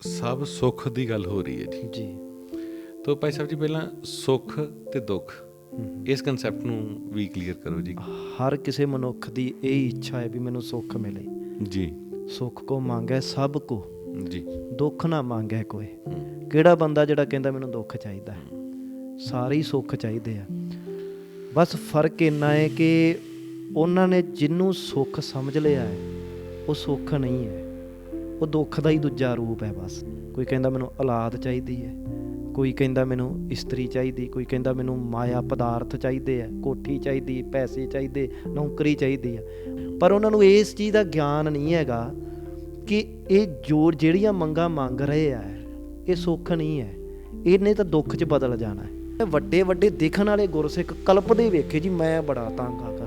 ਸਭ ਸੁੱਖ ਦੀ ਗੱਲ ਹੋ ਰਹੀ ਹੈ ਜੀ। ਜੀ। ਤੋ ਭਾਈ ਸਾਹਿਬ ਜੀ ਪਹਿਲਾਂ ਸੁੱਖ ਤੇ ਦੁੱਖ ਇਸ ਕਨਸੈਪਟ ਨੂੰ ਵੀ ਕਲੀਅਰ ਕਰੋ ਜੀ। ਹਰ ਕਿਸੇ ਮਨੁੱਖ ਦੀ ਇਹ ਇੱਛਾ ਹੈ ਵੀ ਮੈਨੂੰ ਸੁੱਖ ਮਿਲੇ। ਜੀ। ਸੁੱਖ ਕੋ ਮੰਗੈ ਸਭ ਕੋ। ਜੀ। ਦੁੱਖ ਨਾ ਮੰਗੈ ਕੋਈ। ਕਿਹੜਾ ਬੰਦਾ ਜਿਹੜਾ ਕਹਿੰਦਾ ਮੈਨੂੰ ਦੁੱਖ ਚਾਹੀਦਾ ਹੈ? ਸਾਰੇ ਹੀ ਸੁੱਖ ਚਾਹੀਦੇ ਆ। ਬਸ ਫ਼ਰਕ ਇੰਨਾ ਹੈ ਕਿ ਉਹਨਾਂ ਨੇ ਜਿਹਨੂੰ ਸੁੱਖ ਸਮਝ ਲਿਆ ਹੈ ਉਹ ਸੁੱਖ ਨਹੀਂ ਹੈ। ਉਹ ਦੁੱਖ ਦਾ ਹੀ ਦੂਜਾ ਰੂਪ ਹੈ ਬਸ। ਕੋਈ ਕਹਿੰਦਾ ਮੈਨੂੰ ਔਲਾਦ ਚਾਹੀਦੀ ਹੈ, ਕੋਈ ਕਹਿੰਦਾ ਮੈਨੂੰ ਇਸਤਰੀ ਚਾਹੀਦੀ, ਕੋਈ ਕਹਿੰਦਾ ਮੈਨੂੰ ਮਾਇਆ ਪਦਾਰਥ ਚਾਹੀਦੇ ਆ, ਕੋਠੀ ਚਾਹੀਦੀ, ਪੈਸੇ ਚਾਹੀਦੇ, ਨੌਕਰੀ ਚਾਹੀਦੀ ਆ। ਪਰ ਉਹਨਾਂ ਨੂੰ ਇਸ ਚੀਜ਼ ਦਾ ਗਿਆਨ ਨਹੀਂ ਹੈਗਾ ਕਿ ਇਹ ਜੋ, ਜਿਹੜੀਆਂ ਮੰਗਾਂ ਮੰਗ ਰਹੇ ਆ, ਇਹ ਸੁੱਖ ਨਹੀਂ ਹੈ। ਇਹਨੇ ਤਾਂ ਦੁੱਖ 'ਚ ਬਦਲ ਜਾਣਾ ਹੈ। ਵੱਡੇ ਵੱਡੇ ਦੇਖਣ ਵਾਲੇ ਗੁਰਸਿੱਖ ਕਲਪਦੇ ਵੇਖੇ ਜੀ, ਮੈਂ ਬੜਾ ਤੰਗ ਆ।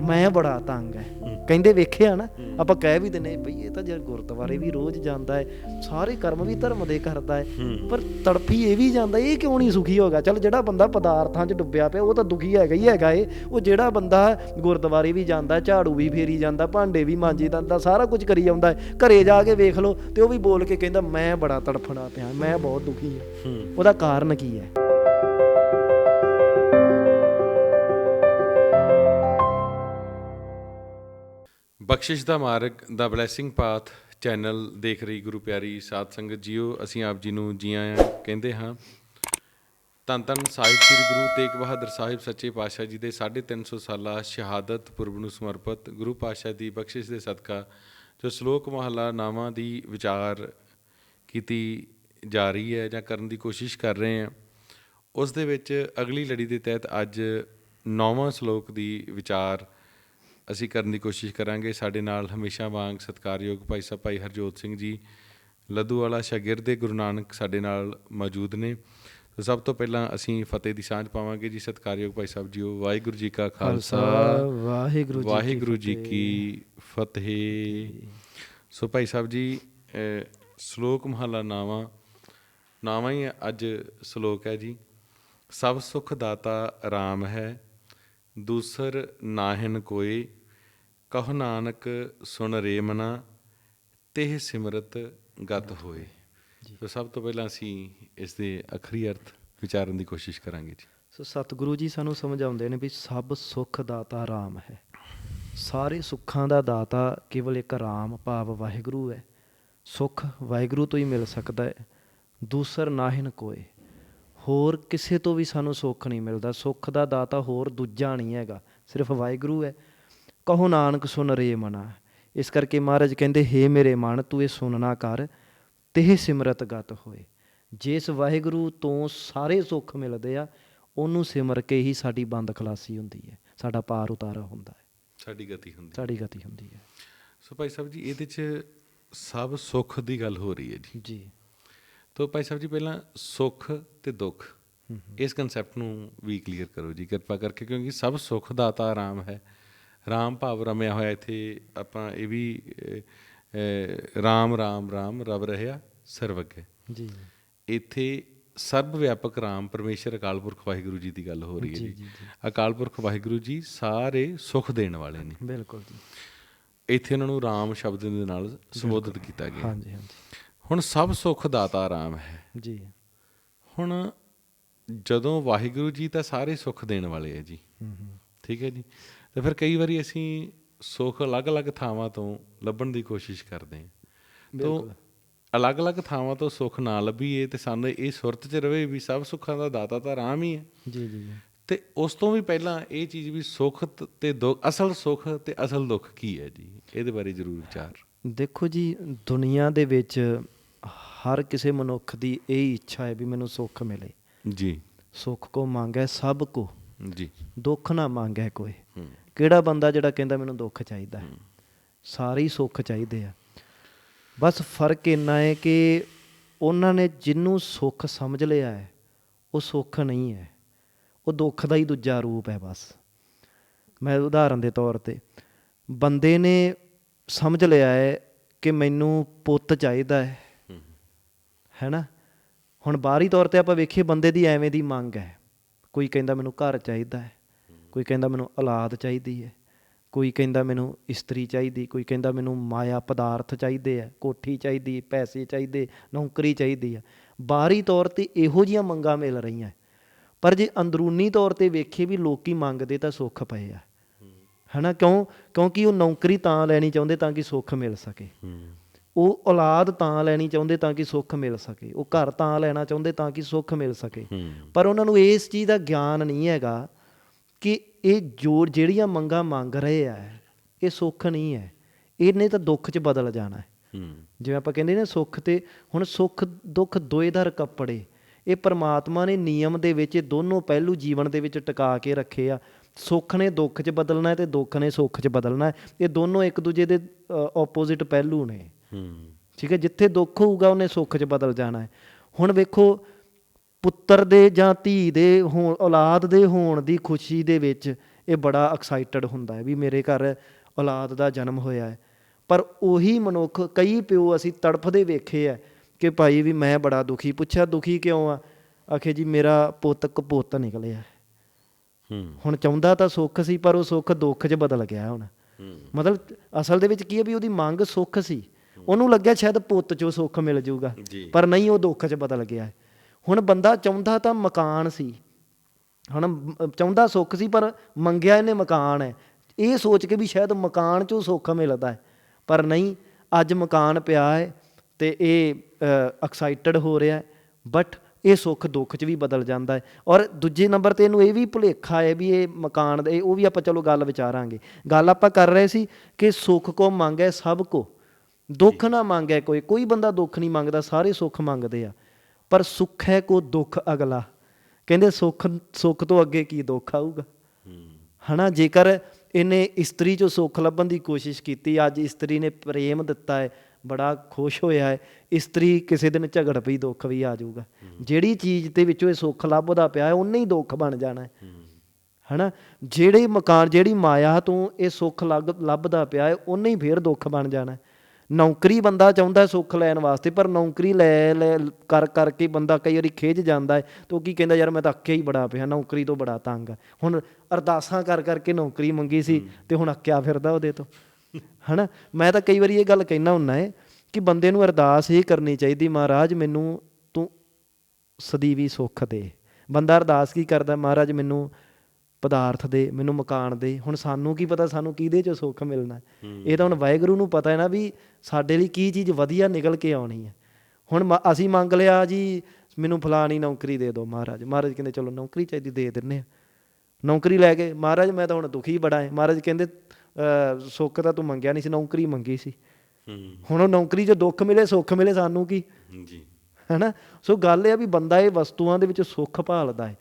ਮੈਂ ਬੜਾ ਤੰਗ ਹੈ। ਕਹਿੰਦੇ ਵੇਖਿਆ ਨਾ ਆਪਾਂ ਕਹਿ ਵੀ ਦਿੰਨੇ ਬਈ ਇਹ ਤਾਂ ਜੇ ਗੁਰਦੁਆਰੇ ਵੀ ਰੋਜ਼ ਜਾਂਦਾ ਹੈ ਸਾਰੇ ਕਰਮ ਵੀ ਧਰਮ ਦੇ ਕਰਦਾ ਹੈ। ਪਰ ਤੜਫੀ ਇਹ ਵੀ ਜਾਂਦਾ ਇਹ ਕਿਉਂ ਨਹੀਂ ਸੁਖੀ ਹੋਗਾ? ਚਲ ਜਿਹੜਾ ਬੰਦਾ ਪਦਾਰਥਾਂ 'ਚ ਡੁੱਬਿਆ ਪਿਆ ਉਹ ਤਾਂ ਦੁਖੀ ਹੈਗਾ ਹੀ ਹੈਗਾ ਏ। ਉਹ ਜਿਹੜਾ ਬੰਦਾ ਗੁਰਦੁਆਰੇ ਵੀ ਜਾਂਦਾ ਝਾੜੂ ਵੀ ਫੇਰੀ ਜਾਂਦਾ ਭਾਂਡੇ ਵੀ ਮਾਂਜੀ ਜਾਂਦਾ ਸਾਰਾ ਕੁਝ ਕਰੀ ਜਾਂਦਾ ਹੈ ਘਰੇ ਜਾ ਕੇ ਵੇਖ ਲਓ ਤੇ ਉਹ ਵੀ ਬੋਲ ਕੇ ਕਹਿੰਦਾ ਮੈਂ ਬੜਾ ਤੜਫਣਾ ਪਿਆ ਮੈਂ ਬਹੁਤ ਦੁਖੀ ਹਾਂ। ਉਹਦਾ ਕਾਰਨ ਕੀ ਹੈ ਬਖਸ਼ਿਸ਼ ਦਾ ਮਾਰਗ, ਦਾ ਬਲੇਸਿੰਗ ਪਾਥ ਚੈਨਲ ਦੇਖ ਰਹੀ ਗੁਰੂ ਪਿਆਰੀ ਸਾਧ ਸੰਗਤ ਜੀਓ, ਅਸੀਂ ਆਪ ਜੀ ਨੂੰ ਜੀ ਆਇਆਂ ਕਹਿੰਦੇ ਹਾਂ। ਧੰਨ ਧੰਨ ਸਾਹਿਬ ਸ੍ਰੀ ਗੁਰੂ ਤੇਗ ਬਹਾਦਰ ਸਾਹਿਬ ਸੱਚੇ ਪਾਤਸ਼ਾਹ ਜੀ ਦੇ 350 ਸਾਲਾ ਸ਼ਹਾਦਤ ਪੁਰਬ ਨੂੰ ਸਮਰਪਿਤ ਗੁਰੂ ਪਾਤਸ਼ਾਹ ਦੀ ਬਖਸ਼ਿਸ਼ ਦੇ ਸਦਕਾ ਜੋ ਸ਼ਲੋਕ ਮਹਲਾ ਨਾਵਾਂ ਦੀ ਵਿਚਾਰ ਕੀਤੀ ਜਾ ਰਹੀ ਹੈ ਜਾਂ ਕਰਨ ਦੀ ਕੋਸ਼ਿਸ਼ ਕਰ ਰਹੇ ਹਾਂ, ਉਸ ਦੇ ਵਿੱਚ ਅਗਲੀ ਲੜੀ ਦੇ ਤਹਿਤ ਅੱਜ ਨੌਵਾਂ ਸ਼ਲੋਕ ਦੀ ਵਿਚਾਰ ਅਸੀਂ ਕਰਨ ਦੀ ਕੋਸ਼ਿਸ਼ ਕਰਾਂਗੇ। ਸਾਡੇ ਨਾਲ ਹਮੇਸ਼ਾ ਵਾਂਗ ਸਤਿਕਾਰਯੋਗ ਭਾਈ ਸਾਹਿਬ ਭਾਈ ਹਰਜੋਤ ਸਿੰਘ ਜੀ ਲੱਦੂ ਵਾਲਾ ਸ਼ਾਗਿਰਦੇ ਗੁਰੂ ਨਾਨਕ ਸਾਡੇ ਨਾਲ ਮੌਜੂਦ ਨੇ। ਸਭ ਤੋਂ ਪਹਿਲਾਂ ਅਸੀਂ ਫਤਿਹ ਦੀ ਸਾਂਝ ਪਾਵਾਂਗੇ ਜੀ। ਸਤਿਕਾਰਯੋਗ ਭਾਈ ਸਾਹਿਬ ਜੀਓ ਵਾਹਿਗੁਰੂ ਜੀ ਕਾ ਖਾਲਸਾ। ਵਾਹਿਗੁਰੂ ਜੀ ਵਾਹਿਗੁਰੂ ਜੀ ਕੀ ਫਤਿਹ। ਸੋ ਭਾਈ ਸਾਹਿਬ ਜੀ ਸ਼ਲੋਕ ਮਹਲਾ ਨਾਵਾਂ। ਨਾਵਾਂ ਹੀ ਅੱਜ ਸ਼ਲੋਕ ਹੈ ਜੀ। ਸਭ ਸੁਖ ਦਾਤਾ RAM ਹੈ ਦੂਸਰ ਨਾਹਿਨ ਕੋਏ ਕਹ ਨਾਨਕ ਸੁਣ ਰੇ ਮਨਾ ਤੇਹ ਸਿਮਰਤ ਗਤ ਹੋਏ ਸੋ ਸਭ ਤੋਂ ਪਹਿਲਾਂ ਅਸੀਂ ਇਸ ਦੇ ਅਖਰੀ ਅਰਥ ਵਿਚਾਰਨ ਦੀ ਕੋਸ਼ਿਸ਼ ਕਰਾਂਗੇ ਜੀ। ਸੋ ਸਤਿਗੁਰੂ ਜੀ ਸਾਨੂੰ ਸਮਝਾਉਂਦੇ ਨੇ ਵੀ ਸਭ ਸੁੱਖ ਦਾਤਾ ਰਾਮ ਹੈ। ਸਾਰੇ ਸੁੱਖਾਂ ਦਾ ਦਾਤਾ ਕੇਵਲ ਇੱਕ ਰਾਮ ਭਾਵ ਵਾਹਿਗੁਰੂ ਹੈ। ਸੁੱਖ ਵਾਹਿਗੁਰੂ ਤੋਂ ਹੀ ਮਿਲ ਸਕਦਾ ਹੈ। ਦੂਸਰ ਨਾਹਿਨ ਕੋਏ ਹੋਰ ਕਿਸੇ ਤੋਂ ਵੀ ਸਾਨੂੰ ਸੁੱਖ ਨਹੀਂ ਮਿਲਦਾ। ਸੁੱਖ ਦਾ ਦਾਤਾ ਹੋਰ ਦੂਜਾ ਨਹੀਂ ਹੈਗਾ। ਸਿਰਫ ਵਾਹਿਗੁਰੂ ਹੈ। ਕਹੋ ਨਾਨਕ ਸੁਨ ਰੇ ਮਨਾ। ਇਸ ਕਰਕੇ ਮਹਾਰਾਜ ਕਹਿੰਦੇ ਹੇ ਮੇਰੇ ਮਨ ਤੂੰ ਇਹ ਸੁਨਣਾ ਕਰ। ਤੇ ਸਿਮਰਤ ਗਤ ਹੋਏ। ਜਿਸ ਵਾਹਿਗੁਰੂ ਤੋਂ ਸਾਰੇ ਸੁੱਖ ਮਿਲਦੇ ਆ ਉਹਨੂੰ ਸਿਮਰ ਕੇ ਹੀ ਸਾਡੀ ਬੰਦ ਖਲਾਸੀ ਹੁੰਦੀ ਹੈ। ਸਾਡਾ ਪਾਰ ਉਤਾਰਾ ਹੁੰਦਾ ਹੈ। ਸਾਡੀ ਗਤੀ ਹੁੰਦੀ ਸਾਡੀ ਗਤੀ ਹੁੰਦੀ ਹੈ। ਸੋ ਭਾਈ ਸਾਹਿਬ ਜੀ ਇਹਦੇ 'ਚ ਸਭ ਸੁੱਖ ਦੀ ਗੱਲ ਹੋ ਰਹੀ ਹੈ ਜੀ। ਜੀ। ਤੋ ਭਾਈ ਸਾਹਿਬ ਜੀ ਪਹਿਲਾਂ ਸੁੱਖ ਤੇ ਦੁੱਖ ਇਸ ਕਨਸੈਪਟ ਨੂੰ ਵੀ ਕਲੀਅਰ ਕਰੋ ਜੀ ਕਿਰਪਾ ਕਰਕੇ ਕਿਉਂਕਿ ਸਭ ਸੁੱਖ ਦਾਤਾ ਆਰਾਮ ਹੈ। ਰਾਮ ਭਾਵ ਰਮਿਆ ਹੋਇਆ ਇੱਥੇ ਆਪਾਂ ਇਹ ਵੀ ਰਾਮ ਰਾਮ ਰਾਮ ਰਬ ਰਹਿਆ ਸਰਵਗ ਹੈ ਜੀ। ਇੱਥੇ ਸਰਬ ਵਿਆਪਕ ਰਾਮ ਪਰਮੇਸ਼ਰ ਅਕਾਲ ਪੁਰਖ ਵਾਹਿਗੁਰੂ ਜੀ ਦੀ ਗੱਲ ਹੋ ਰਹੀ ਹੈ ਜੀ। ਅਕਾਲ ਪੁਰਖ ਵਾਹਿਗੁਰੂ ਜੀ ਸਾਰੇ ਸੁੱਖ ਦੇਣ ਵਾਲੇ ਨੇ। ਬਿਲਕੁਲ ਜੀ। ਇੱਥੇ ਉਹਨਾਂ ਨੂੰ ਰਾਮ ਸ਼ਬਦ ਦੇ ਨਾਲ ਸੰਬੋਧਿਤ ਕੀਤਾ ਗਿਆ। ਹਾਂਜੀ ਹਾਂਜੀ। ਹੁਣ ਸਭ ਸੁੱਖ ਦਾਤਾ ਰਾਮ ਹੈ। ਜੀ। ਹੁਣ ਜਦੋਂ ਵਾਹਿਗੁਰੂ ਜੀ ਤਾਂ ਸਾਰੇ ਸੁੱਖ ਦੇਣ ਵਾਲੇ ਹੈ ਜੀ ਠੀਕ ਹੈ ਜੀ। ਤੇ ਫਿਰ ਕਈ ਵਾਰੀ ਅਸੀਂ ਸੁੱਖ ਅਲੱਗ-ਅਲੱਗ ਥਾਵਾਂ ਤੋਂ ਲੱਭਣ ਦੀ ਕੋਸ਼ਿਸ਼ ਕਰਦੇ ਹਾਂ। ਤੋਂ ਅਲੱਗ-ਅਲੱਗ ਥਾਵਾਂ ਤੋਂ ਸੁੱਖ ਨਾ ਲੱਭੀਏ ਤੇ ਸਾਨੂੰ ਇਹ ਸੁਰਤ 'ਚ ਰਵੇ ਵੀ ਸਭ ਸੁੱਖਾਂ ਦਾ ਦਾਤਾ ਤਾਂ ਰਾਮ ਹੀ ਹੈ। ਜੀ ਜੀ ਤੇ ਉਸ ਤੋਂ ਵੀ ਪਹਿਲਾਂ ਇਹ ਚੀਜ਼ ਵੀ ਸੁੱਖ ਤੇ ਦੁੱਖ ਅਸਲ ਸੁੱਖ ਤੇ ਅਸਲ ਦੁੱਖ ਕੀ ਹੈ ਜੀ? ਇਹਦੇ ਬਾਰੇ ਜ਼ਰੂਰ ਵਿਚਾਰ। ਦੇਖੋ ਜੀ ਦੁਨੀਆ ਦੇ ਵਿੱਚ ਹਰ ਕਿਸੇ ਮਨੁੱਖ ਦੀ ਇਹ ਇੱਛਾ ਹੈ ਵੀ ਮੈਨੂੰ ਸੁੱਖ ਮਿਲੇ। ਜੀ। ਸੁੱਖ ਕੋ ਮੰਗੈ ਸਭ ਕੋ। ਜੀ। ਦੁੱਖ ਨਾ ਮੰਗੈ ਕੋਈ। ਕਿਹੜਾ ਬੰਦਾ ਜਿਹੜਾ ਕਹਿੰਦਾ ਮੈਨੂੰ ਦੁੱਖ ਚਾਹੀਦਾ ਹੈ? ਸਾਰੇ ਸੁੱਖ ਚਾਹੀਦੇ ਆ। ਬਸ ਫ਼ਰਕ ਇੰਨਾ ਹੈ ਕਿ ਉਹਨਾਂ ਨੇ ਜਿਹਨੂੰ ਸੁੱਖ ਸਮਝ ਲਿਆ ਹੈ ਉਹ ਸੁੱਖ ਨਹੀਂ ਹੈ। ਉਹ ਦੁੱਖ ਦਾ ਹੀ ਦੂਜਾ ਰੂਪ ਹੈ ਬਸ। ਮੈਂ ਉਦਾਹਰਨ ਦੇ ਤੌਰ ਤੇ ਬੰਦੇ ਨੇ ਸਮਝ ਲਿਆ ਹੈ ਕਿ ਮੈਨੂੰ ਪੁੱਤ ਚਾਹੀਦਾ ਹੂੰ। ਹੈਨਾ? ਹੁਣ ਬਾਹਰੀ ਤੌਰ ਤੇ ਆਪਾਂ ਵੇਖੀਏ ਬੰਦੇ ਦੀ ਐਵੇਂ ਦੀ ਮੰਗ ਹੈ। ਕੋਈ ਕਹਿੰਦਾ ਮੈਨੂੰ ਘਰ ਚਾਹੀਦਾ ਹੈ ਕੋਈ ਕਹਿੰਦਾ ਮੈਨੂੰ ਔਲਾਦ ਚਾਹੀਦੀ ਹੈ ਕੋਈ ਕਹਿੰਦਾ ਮੈਨੂੰ ਇਸਤਰੀ ਚਾਹੀਦੀ ਕੋਈ ਕਹਿੰਦਾ ਮੈਨੂੰ ਮਾਇਆ ਪਦਾਰਥ ਚਾਹੀਦੇ ਆ ਕੋਠੀ ਚਾਹੀਦੀ ਪੈਸੇ ਚਾਹੀਦੇ ਨੌਕਰੀ ਚਾਹੀਦੀ ਆ। ਬਾਹਰੀ ਤੌਰ ਤੇ ਇਹੋ ਜੀਆਂ ਮੰਗਾਂ ਮਿਲ ਰਹੀਆਂ। ਪਰ ਜੇ ਅੰਦਰੂਨੀ ਤੌਰ ਤੇ ਵੇਖੇ ਵੀ ਲੋਕੀ ਮੰਗਦੇ ਤਾਂ ਸੁੱਖ ਪਏ ਆ। ਹਨਾ? ਕਿਉਂ? ਕਿਉਂਕਿ ਉਹ ਨੌਕਰੀ ਤਾਂ ਲੈਣੀ ਚਾਹੁੰਦੇ ਤਾਂ ਕਿ ਸੁੱਖ ਮਿਲ ਸਕੇ। ਹੂੰ। ਉਹ ਔਲਾਦ ਤਾਂ ਲੈਣੀ ਚਾਹੁੰਦੇ ਤਾਂ ਕਿ ਸੁੱਖ ਮਿਲ ਸਕੇ। ਉਹ ਘਰ ਤਾਂ ਲੈਣਾ ਚਾਹੁੰਦੇ ਤਾਂ ਕਿ ਸੁੱਖ ਮਿਲ ਸਕੇ। ਪਰ ਉਹਨਾਂ ਨੂੰ ਇਸ ਚੀਜ਼ ਦਾ ਗਿਆਨ ਨਹੀਂ ਹੈਗਾ ਕਿ ਇਹ ਜੋ ਜਿਹੜੀਆਂ ਮੰਗਾਂ ਮੰਗ ਰਹੇ ਆ ਇਹ ਸੁੱਖ ਨਹੀਂ ਹੈ। ਇਹਨੇ ਤਾਂ ਦੁੱਖ 'ਚ ਬਦਲ ਜਾਣਾ ਹੈ। ਜਿਵੇਂ ਆਪਾਂ ਕਹਿੰਦੇ ਨੇ ਸੁੱਖ ਤੇ ਹੁਣ ਸੁੱਖ ਦੁੱਖ ਦੋਏਦਾਰ ਕੱਪੜੇ ਇਹ ਪ੍ਰਮਾਤਮਾ ਨੇ ਨਿਯਮ ਦੇ ਵਿੱਚ ਇਹ ਦੋਨੋਂ ਪਹਿਲੂ ਜੀਵਨ ਦੇ ਵਿੱਚ ਟਿਕਾ ਕੇ ਰੱਖੇ ਆ। ਸੁੱਖ ਨੇ ਦੁੱਖ 'ਚ ਬਦਲਣਾ ਹੈ ਤੇ ਦੁੱਖ ਨੇ ਸੁੱਖ 'ਚ ਬਦਲਣਾ ਹੈ। ਇਹ ਦੋਨੋਂ ਇੱਕ ਦੂਜੇ ਦੇ ਆਪੋਜ਼ਿਟ ਪਹਿਲੂ ਨੇ। ਠੀਕ ਹੈ ਜਿੱਥੇ ਦੁੱਖ ਹੋਊਗਾ ਉਹਨੇ ਸੁੱਖ 'ਚ ਬਦਲ ਜਾਣਾ ਹੈ। ਹੁਣ ਵੇਖੋ ਪੁੱਤਰ ਦੇ ਜਾਂ ਧੀ ਦੇ ਹੋਣ ਔਲਾਦ ਦੇ ਹੋਣ ਦੀ ਖੁਸ਼ੀ ਦੇ ਵਿੱਚ ਇਹ ਬੜਾ ਐਕਸਾਈਟਡ ਹੁੰਦਾ ਹੈ ਵੀ ਮੇਰੇ ਘਰ ਔਲਾਦ ਦਾ ਜਨਮ ਹੋਇਆ ਹੈ। ਪਰ ਉਹੀ ਮਨੁੱਖ ਕਈ ਪਿਓ ਅਸੀਂ ਤੜਫਦੇ ਵੇਖੇ ਆ ਕਿ ਭਾਈ ਵੀ ਮੈਂ ਬੜਾ ਦੁਖੀ ਪੁੱਛਿਆ ਦੁਖੀ ਕਿਉਂ ਆ? ਆਖੇ ਜੀ ਮੇਰਾ ਪੁੱਤ ਕਪੁੱਤ ਨਿਕਲਿਆ ਹੂੰ। ਹੁਣ ਚਾਹੁੰਦਾ ਤਾਂ ਸੁੱਖ ਸੀ ਪਰ ਉਹ ਸੁੱਖ ਦੁੱਖ 'ਚ ਬਦਲ ਗਿਆ ਹੁਣ। ਮਤਲਬ ਅਸਲ ਦੇ ਵਿੱਚ ਕੀ ਹੈ ਵੀ ਉਹਦੀ ਮੰਗ ਸੁੱਖ ਸੀ। ਉਹਨੂੰ ਲੱਗਿਆ ਸ਼ਾਇਦ ਪੁੱਤ 'ਚੋਂ ਸੁੱਖ ਮਿਲ ਜਾਊਗਾ। ਪਰ ਨਹੀਂ ਉਹ ਦੁੱਖ 'ਚ ਬਦਲ ਗਿਆ। ਹੁਣ ਬੰਦਾ ਚਾਹੁੰਦਾ ਤਾਂ ਮਕਾਨ ਸੀ। ਹੁਣ ਚਾਹੁੰਦਾ ਸੁੱਖ ਸੀ ਪਰ ਮੰਗਿਆ ਇਹਨੇ ਮਕਾਨ ਹੈ। ਇਹ ਸੋਚ ਕੇ ਵੀ ਸ਼ਾਇਦ ਮਕਾਨ 'ਚੋਂ ਸੁੱਖ ਮਿਲਦਾ ਹੈ। ਪਰ ਨਹੀਂ ਅੱਜ ਮਕਾਨ ਪਿਆ ਹੈ ਤੇ ਇਹ ਐਕਸਾਈਟਡ ਹੋ ਰਿਹਾ ਹੈ। ਬਟ ਇਹ ਸੁੱਖ ਦੁੱਖ 'ਚ ਵੀ ਬਦਲ ਜਾਂਦਾ ਹੈ। ਔਰ ਦੂਜੇ ਨੰਬਰ ਤੇ ਇਹਨੂੰ ਇਹ ਵੀ ਭੁਲੇਖਾ ਹੈ ਵੀ ਇਹ ਮਕਾਨ ਦਾ ਉਹ ਵੀ ਆਪਾਂ ਚਲੋ ਗੱਲ ਵਿਚਾਰਾਂਗੇ। ਗੱਲ ਆਪਾਂ ਕਰ ਰਹੇ ਸੀ ਕਿ ਸੁੱਖ ਕੋ ਮੰਗੇ ਸਭ ਕੋ। ਦੁੱਖ ਨਾ ਮੰਗੇ ਕੋਈ ਕੋਈ ਬੰਦਾ ਦੁੱਖ ਨਹੀਂ ਮੰਗਦਾ ਸਾਰੇ ਸੁੱਖ ਮੰਗਦੇ ਆ। ਪਰ ਸੁੱਖ ਹੈ ਕੋ ਦੁੱਖ ਅਗਲਾ। ਕਹਿੰਦੇ ਸੁੱਖ ਸੁੱਖ ਤੋਂ ਅੱਗੇ ਕੀ ਦੁੱਖ ਆਊਗਾ? ਹਨਾ ਜੇਕਰ ਇਹਨੇ ਇਸਤਰੀ ਚੋਂ ਸੁੱਖ ਲੱਭਣ ਦੀ ਕੋਸ਼ਿਸ਼ ਕੀਤੀ ਅੱਜ ਇਸਤਰੀ ਨੇ ਪ੍ਰੇਮ ਦਿੱਤਾ ਹੈ ਬੜਾ ਖੁਸ਼ ਹੋਇਆ ਹੈ ਇਸਤਰੀ ਕਿਸੇ ਦਿਨ ਝਗੜ ਪਈ ਦੁੱਖ ਵੀ ਆ ਜਾਊਗਾ। ਜਿਹੜੀ ਚੀਜ਼ ਦੇ ਵਿੱਚੋਂ ਇਹ ਸੁੱਖ ਲੱਭਦਾ ਪਿਆ ਹੈ ਉਹਨੇ ਹੀ ਦੁੱਖ ਬਣ ਜਾਣਾ ਹੈ। ਹਨਾ ਜਿਹੜੇ ਮਕਾਨ ਜਿਹੜੀ ਮਾਇਆ ਤੋਂ ਇਹ ਸੁੱਖ ਲੱਭਦਾ ਪਿਆ ਹੈ ਉਹਨੇ ਹੀ ਫੇਰ ਦੁੱਖ ਬਣ ਜਾਣਾ ਹੈ। ਨੌਕਰੀ ਬੰਦਾ ਚਾਹੁੰਦਾ ਸੁੱਖ ਲੈਣ ਵਾਸਤੇ ਪਰ ਨੌਕਰੀ ਲੈ ਲੈ ਕਰ ਕਰਕੇ ਬੰਦਾ ਕਈ ਵਾਰੀ ਖਿੱਚ ਜਾਂਦਾ ਹੈ ਤੇ ਉਹ ਕੀ ਕਹਿੰਦਾ ਯਾਰ ਮੈਂ ਤਾਂ ਅੱਕਿਆ ਹੀ ਬੜਾ ਪਿਆ ਨੌਕਰੀ ਤੋਂ ਬੜਾ ਤੰਗ ਆ। ਹੁਣ ਅਰਦਾਸਾਂ ਕਰ ਕਰਕੇ ਨੌਕਰੀ ਮੰਗੀ ਸੀ ਤੇ ਹੁਣ ਅੱਕਿਆ ਫਿਰਦਾ ਉਹਦੇ ਤੋਂ। ਹਨਾ? ਮੈਂ ਤਾਂ ਕਈ ਵਾਰੀ ਇਹ ਗੱਲ ਕਹਿਣਾ ਹੁੰਨਾ ਹੈ ਕਿ ਬੰਦੇ ਨੂੰ ਅਰਦਾਸ ਇਹ ਕਰਨੀ ਚਾਹੀਦੀ ਮਹਾਰਾਜ ਮੈਨੂੰ ਤੂੰ ਸਦੀਵੀ ਸੁੱਖ ਦੇ। ਬੰਦਾ ਅਰਦਾਸ ਕੀ ਕਰਦਾ ਮਹਾਰਾਜ ਮੈਨੂੰ ਪਦਾਰਥ ਦੇ ਮੈਨੂੰ ਮਕਾਨ ਦੇ ਹੁਣ ਸਾਨੂੰ ਕੀ ਪਤਾ ਸਾਨੂੰ ਕਿਹਦੇ ਚੋਂ ਸੁੱਖ ਮਿਲਣਾ। ਇਹ ਤਾਂ ਹੁਣ ਵਾਹਿਗੁਰੂ ਨੂੰ ਪਤਾ ਹੈ ਨਾ ਵੀ ਸਾਡੇ ਲਈ ਕੀ ਚੀਜ਼ ਵਧੀਆ ਨਿਕਲ ਕੇ ਆਉਣੀ ਹੈ। ਹੁਣ ਅਸੀਂ ਮੰਗ ਲਿਆ ਜੀ ਮੈਨੂੰ ਫਲਾਣੀ ਨੌਕਰੀ ਦੇ ਦਿਓ ਮਹਾਰਾਜ। ਮਹਾਰਾਜ ਕਹਿੰਦੇ ਚਲੋ ਨੌਕਰੀ ਚਾਹੀਦੀ ਦੇ ਦਿੰਨੇ ਆ ਨੌਕਰੀ ਲੈ ਕੇ ਮਹਾਰਾਜ ਮੈਂ ਤਾਂ ਹੁਣ ਦੁਖੀ ਬੜਾ ਹੈ। ਮਹਾਰਾਜ ਕਹਿੰਦੇ ਸੁੱਖ ਤਾਂ ਤੂੰ ਮੰਗਿਆ ਨਹੀਂ ਸੀ ਨੌਕਰੀ ਮੰਗੀ ਸੀ। ਹੁਣ ਉਹ ਨੌਕਰੀ 'ਚ ਦੁੱਖ ਮਿਲੇ ਸੁੱਖ ਮਿਲੇ ਸਾਨੂੰ ਕੀ? ਜੀ। ਹੈਨਾ? ਸੋ ਗੱਲ ਇਹ ਆ ਵੀ ਬੰਦਾ ਇਹ ਵਸਤੂਆਂ ਦੇ ਵਿੱਚ ਸੁੱਖ ਭਾਲਦਾ ਹੈ।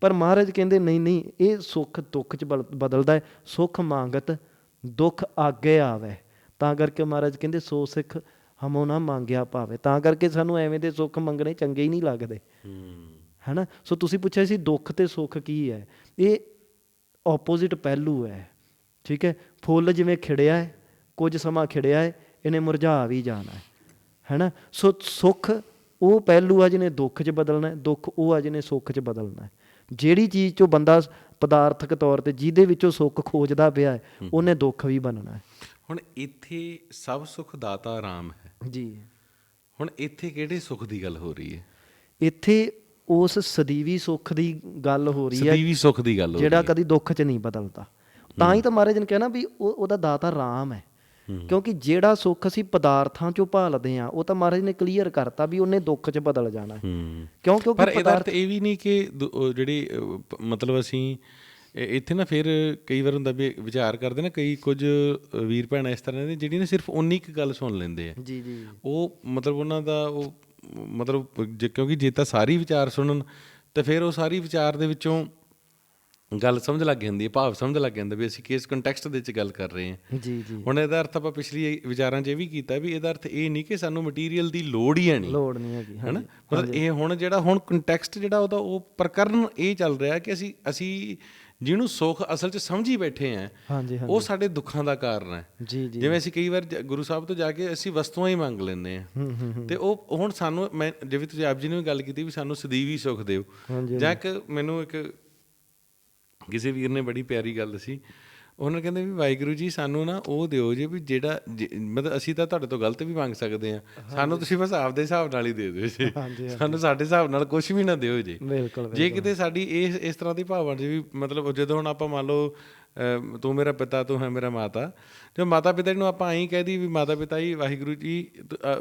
ਪਰ ਮਹਾਰਾਜ ਕਹਿੰਦੇ ਨਹੀਂ ਨਹੀਂ ਇਹ ਸੁੱਖ ਦੁੱਖ ਚ ਬਦਲਦਾ ਹੈ। ਸੁੱਖ ਮੰਗਤ ਦੁੱਖ ਆਗੇ ਆਵੇ। ਤਾਂ ਕਰਕੇ ਮਹਾਰਾਜ ਕਹਿੰਦੇ ਸੋ ਸਿੱਖ ਹਮੋ ਨਾ ਮੰਗਿਆ ਪਾਵੇ। ਤਾਂ ਕਰਕੇ ਸਾਨੂੰ ਐਵੇਂ ਦੇ ਸੁੱਖ ਮੰਗਣੇ ਚੰਗੇ ਹੀ ਨਹੀਂ ਲੱਗਦੇ। ਹੈਨਾ? ਸੋ ਤੁਸੀਂ ਪੁੱਛਿਆ ਸੀ ਦੁੱਖ ਤੇ ਸੁੱਖ ਕੀ ਹੈ? ਇਹ ਆਪੋਜ਼ਿਟ ਪਹਿਲੂ ਹੈ। ਠੀਕ ਹੈ? ਫੁੱਲ ਜਿਵੇਂ ਖਿੜਿਆ ਹੈ ਕੁਝ ਸਮਾਂ ਖਿੜਿਆ ਹੈ ਇਹਨੇ ਮੁਰਝਾ ਵੀ ਜਾਣਾ ਹੈ। ਹੈਨਾ? ਸੋ ਸੁੱਖ ਉਹ ਪਹਿਲੂ ਆ ਜਿਹਨੇ ਦੁੱਖ 'ਚ ਬਦਲਣਾ ਹੈ ਦੁੱਖ ਉਹ ਆ ਜਿਹਨੇ ਸੁੱਖ 'ਚ ਬਦਲਣਾ ਹੈ। ਜਿਹੜੀ ਚੀਜ਼ 'ਚੋਂ ਬੰਦਾ ਪਦਾਰਥਕ ਤੌਰ ਤੇ ਜਿਹਦੇ ਵਿੱਚੋਂ ਸੁੱਖ ਖੋਜਦਾ ਪਿਆ ਹੈ ਉਹਨੇ ਦੁੱਖ ਵੀ ਬਣਨਾ ਹੈ। ਹੁਣ ਇੱਥੇ ਸਭ ਸੁਖ ਦਾਤਾ ਰਾਮ ਹੈ। ਜੀ। ਹੁਣ ਇੱਥੇ ਕਿਹੜੇ ਸੁਖ ਦੀ ਗੱਲ ਹੋ ਰਹੀ ਹੈ? ਇੱਥੇ ਉਸ ਸਦੀਵੀ ਸੁੱਖ ਦੀ ਗੱਲ ਹੋ ਰਹੀ ਹੈ ਸਦੀਵੀ ਸੁਖ ਦੀ ਗੱਲ ਹੋ ਰਹੀ ਜਿਹੜਾ ਹੈ। ਕਦੀ ਦੁੱਖ 'ਚ ਨਹੀਂ ਬਦਲਦਾ। ਤਾਂ ਹੀ। ਤਾਂ ਮਹਾਰਾਜ ਨੇ ਕਹਿਣਾ ਵੀ ਉਹ ਉਹਦਾ ਦਾਤਾ ਰਾਮ ਹੈ। ਕਿਉਂਕਿ ਜਿਹੜਾ ਸੁੱਖ ਅਸੀਂ ਪਦਾਰਥਾਂ 'ਚੋਂ ਭਾਲਦੇ ਆ ਉਹ ਤਾਂ ਮਹਾਰਾਜ ਨੇ ਕਲੀਅਰ ਕਰਤਾ ਵੀ ਉਹਨੇ ਦੁੱਖ 'ਚ ਬਦਲ ਜਾਣਾ। ਕਿਉਂ? ਪਰ ਕਿਉਂਕਿ ਇਹਦਾ ਅਰਥ ਇਹ ਵੀ ਨਹੀਂ ਕਿ ਜਿਹੜੀ ਮਤਲਬ ਅਸੀਂ ਇੱਥੇ ਨਾ ਫਿਰ ਕਈ ਵਾਰ ਹੁੰਦਾ ਵੀ ਵਿਚਾਰ ਕਰਦੇ ਨਾ ਕਈ ਕੁਝ ਵੀਰ ਭੈਣਾਂ ਇਸ ਤਰ੍ਹਾਂ ਦੇ ਜਿਹੜੀ ਨਾ ਸਿਰਫ ਉਨੀ ਕੁ ਗੱਲ ਸੁਣ ਲੈਂਦੇ ਆ। ਜੀ ਜੀ। ਉਹ ਮਤਲਬ ਉਹਨਾਂ ਦਾ ਉਹ ਮਤਲਬ ਜੇ- ਕਿਉਂਕਿ ਜੇ ਤਾਂ ਸਾਰੀ ਵਿਚਾਰ ਸੁਣਨ ਤੇ ਫਿਰ ਉਹ ਸਾਰੀ ਵਿਚਾਰ ਦੇ ਵਿੱਚੋਂ ਗੱਲ ਸਮਝ ਲੱਗ ਜਾਂਦੀ ਹੈ ਭਾਵ ਸਮਝ ਲੱਗ ਜਾਂਦਾ ਵੀ ਅਸੀਂ ਕਿਸ ਕੰਟੈਕਸਟ ਦੇ ਵਿੱਚ ਗੱਲ ਕਰ ਰਹੇ ਹਾਂ। ਜੀ ਜੀ। ਹੁਣ ਇਹਦਾ ਅਰਥ ਆਪਾਂ ਪਿਛਲੀ ਵਿਚਾਰਾਂ 'ਚ ਇਹ ਵੀ ਕੀਤਾ ਵੀ ਇਹਦਾ ਅਰਥ ਇਹ ਨਹੀਂ ਕਿ ਸਾਨੂੰ ਮਟੀਰੀਅਲ ਦੀ ਲੋੜ ਹੀ ਹੈ ਨਹੀਂ। ਲੋੜ ਨਹੀਂ ਹੈਗੀ ਹੈਨਾ? ਮਤਲਬ ਇਹ ਹੁਣ ਜਿਹੜਾ ਹੁਣ ਕੰਟੈਕਸਟ ਜਿਹੜਾ ਉਹਦਾ ਉਹ ਪ੍ਰਕਰਨ ਇਹ ਚੱਲ ਰਿਹਾ ਕਿ ਅਸੀਂ ਅਸੀਂ ਜਿਹਨੂੰ ਸੁੱਖ ਅਸਲ 'ਚ ਸਮਝੀ ਬੈਠੇ ਆਂ ਉਹ ਸਾਡੇ ਦੁੱਖਾਂ ਦਾ ਕਾਰਨ ਹੈ। ਜੀ ਜੀ। ਜਿਵੇਂ ਅਸੀਂ ਕਈ ਵਾਰ ਗੁਰੂ ਸਾਹਿਬ ਤੋਂ ਜਾ ਕੇ ਅਸੀਂ ਵਸਤੂਆਂ ਹੀ ਮੰਗ ਲੈਂਦੇ ਹੂੰ, ਆ ਤੇ ਉਹ ਹੁਣ ਸਾਨੂੰ ਮੈਂ ਜਿਵੇਂ ਤੁਸੀਂ ਆਪ ਜੀ ਨੇ ਵੀ ਗੱਲ ਕੀਤੀ ਵੀ ਸਾਨੂੰ ਸਦੀਵੀ ਸੁੱਖ ਦਿਓ। ਜਾਂ ਇੱਕ ਮੈਨੂੰ ਇੱਕ ਕਿਸੇ ਵੀਰ ਨੇ ਬੜੀ ਪਿਆਰੀ ਗੱਲ ਦੱਸੀ। ਉਹਨਾਂ ਕਹਿੰਦੇ ਵੀ ਵਾਹਿਗੁਰੂ ਜੀ ਸਾਨੂੰ ਨਾ ਉਹ ਦਿਓ ਜੇ ਵੀ ਜਿਹੜਾ ਮਤਲਬ ਅਸੀਂ ਤਾਂ ਤੁਹਾਡੇ ਤੋਂ ਗਲਤ ਵੀ ਮੰਗ ਸਕਦੇ ਆ ਸਾਨੂੰ ਤੁਸੀਂ ਬਸ ਆਪਦੇ ਹਿਸਾਬ ਨਾਲ ਹੀ ਦੇ ਦਿਓ ਜੀ। ਸਾਨੂੰ ਸਾਡੇ ਹਿਸਾਬ ਨਾਲ ਕੁਝ ਵੀ ਨਾ ਦਿਓ ਜੀ। ਬਿਲਕੁਲ ਜੇ ਕਿਤੇ ਸਾਡੀ ਇਸ ਇਸ ਤਰ੍ਹਾਂ ਦੀ ਭਾਵਨਾ ਜੀ ਵੀ ਮਤਲਬ ਜਦੋਂ ਹੁਣ ਆਪਾਂ ਮੰਨ ਲਓ ਤੂੰ ਮੇਰਾ ਪਿਤਾ ਤੂੰ ਹੈ ਮੇਰਾ ਮਾਤਾ ਜੋ ਮਾਤਾ ਪਿਤਾ ਨੂੰ ਆਪਾਂ ਐਂ ਕਹਿ ਦੀ ਵੀ ਮਾਤਾ ਪਿਤਾ ਜੀ ਵਾਹਿਗੁਰੂ ਜੀ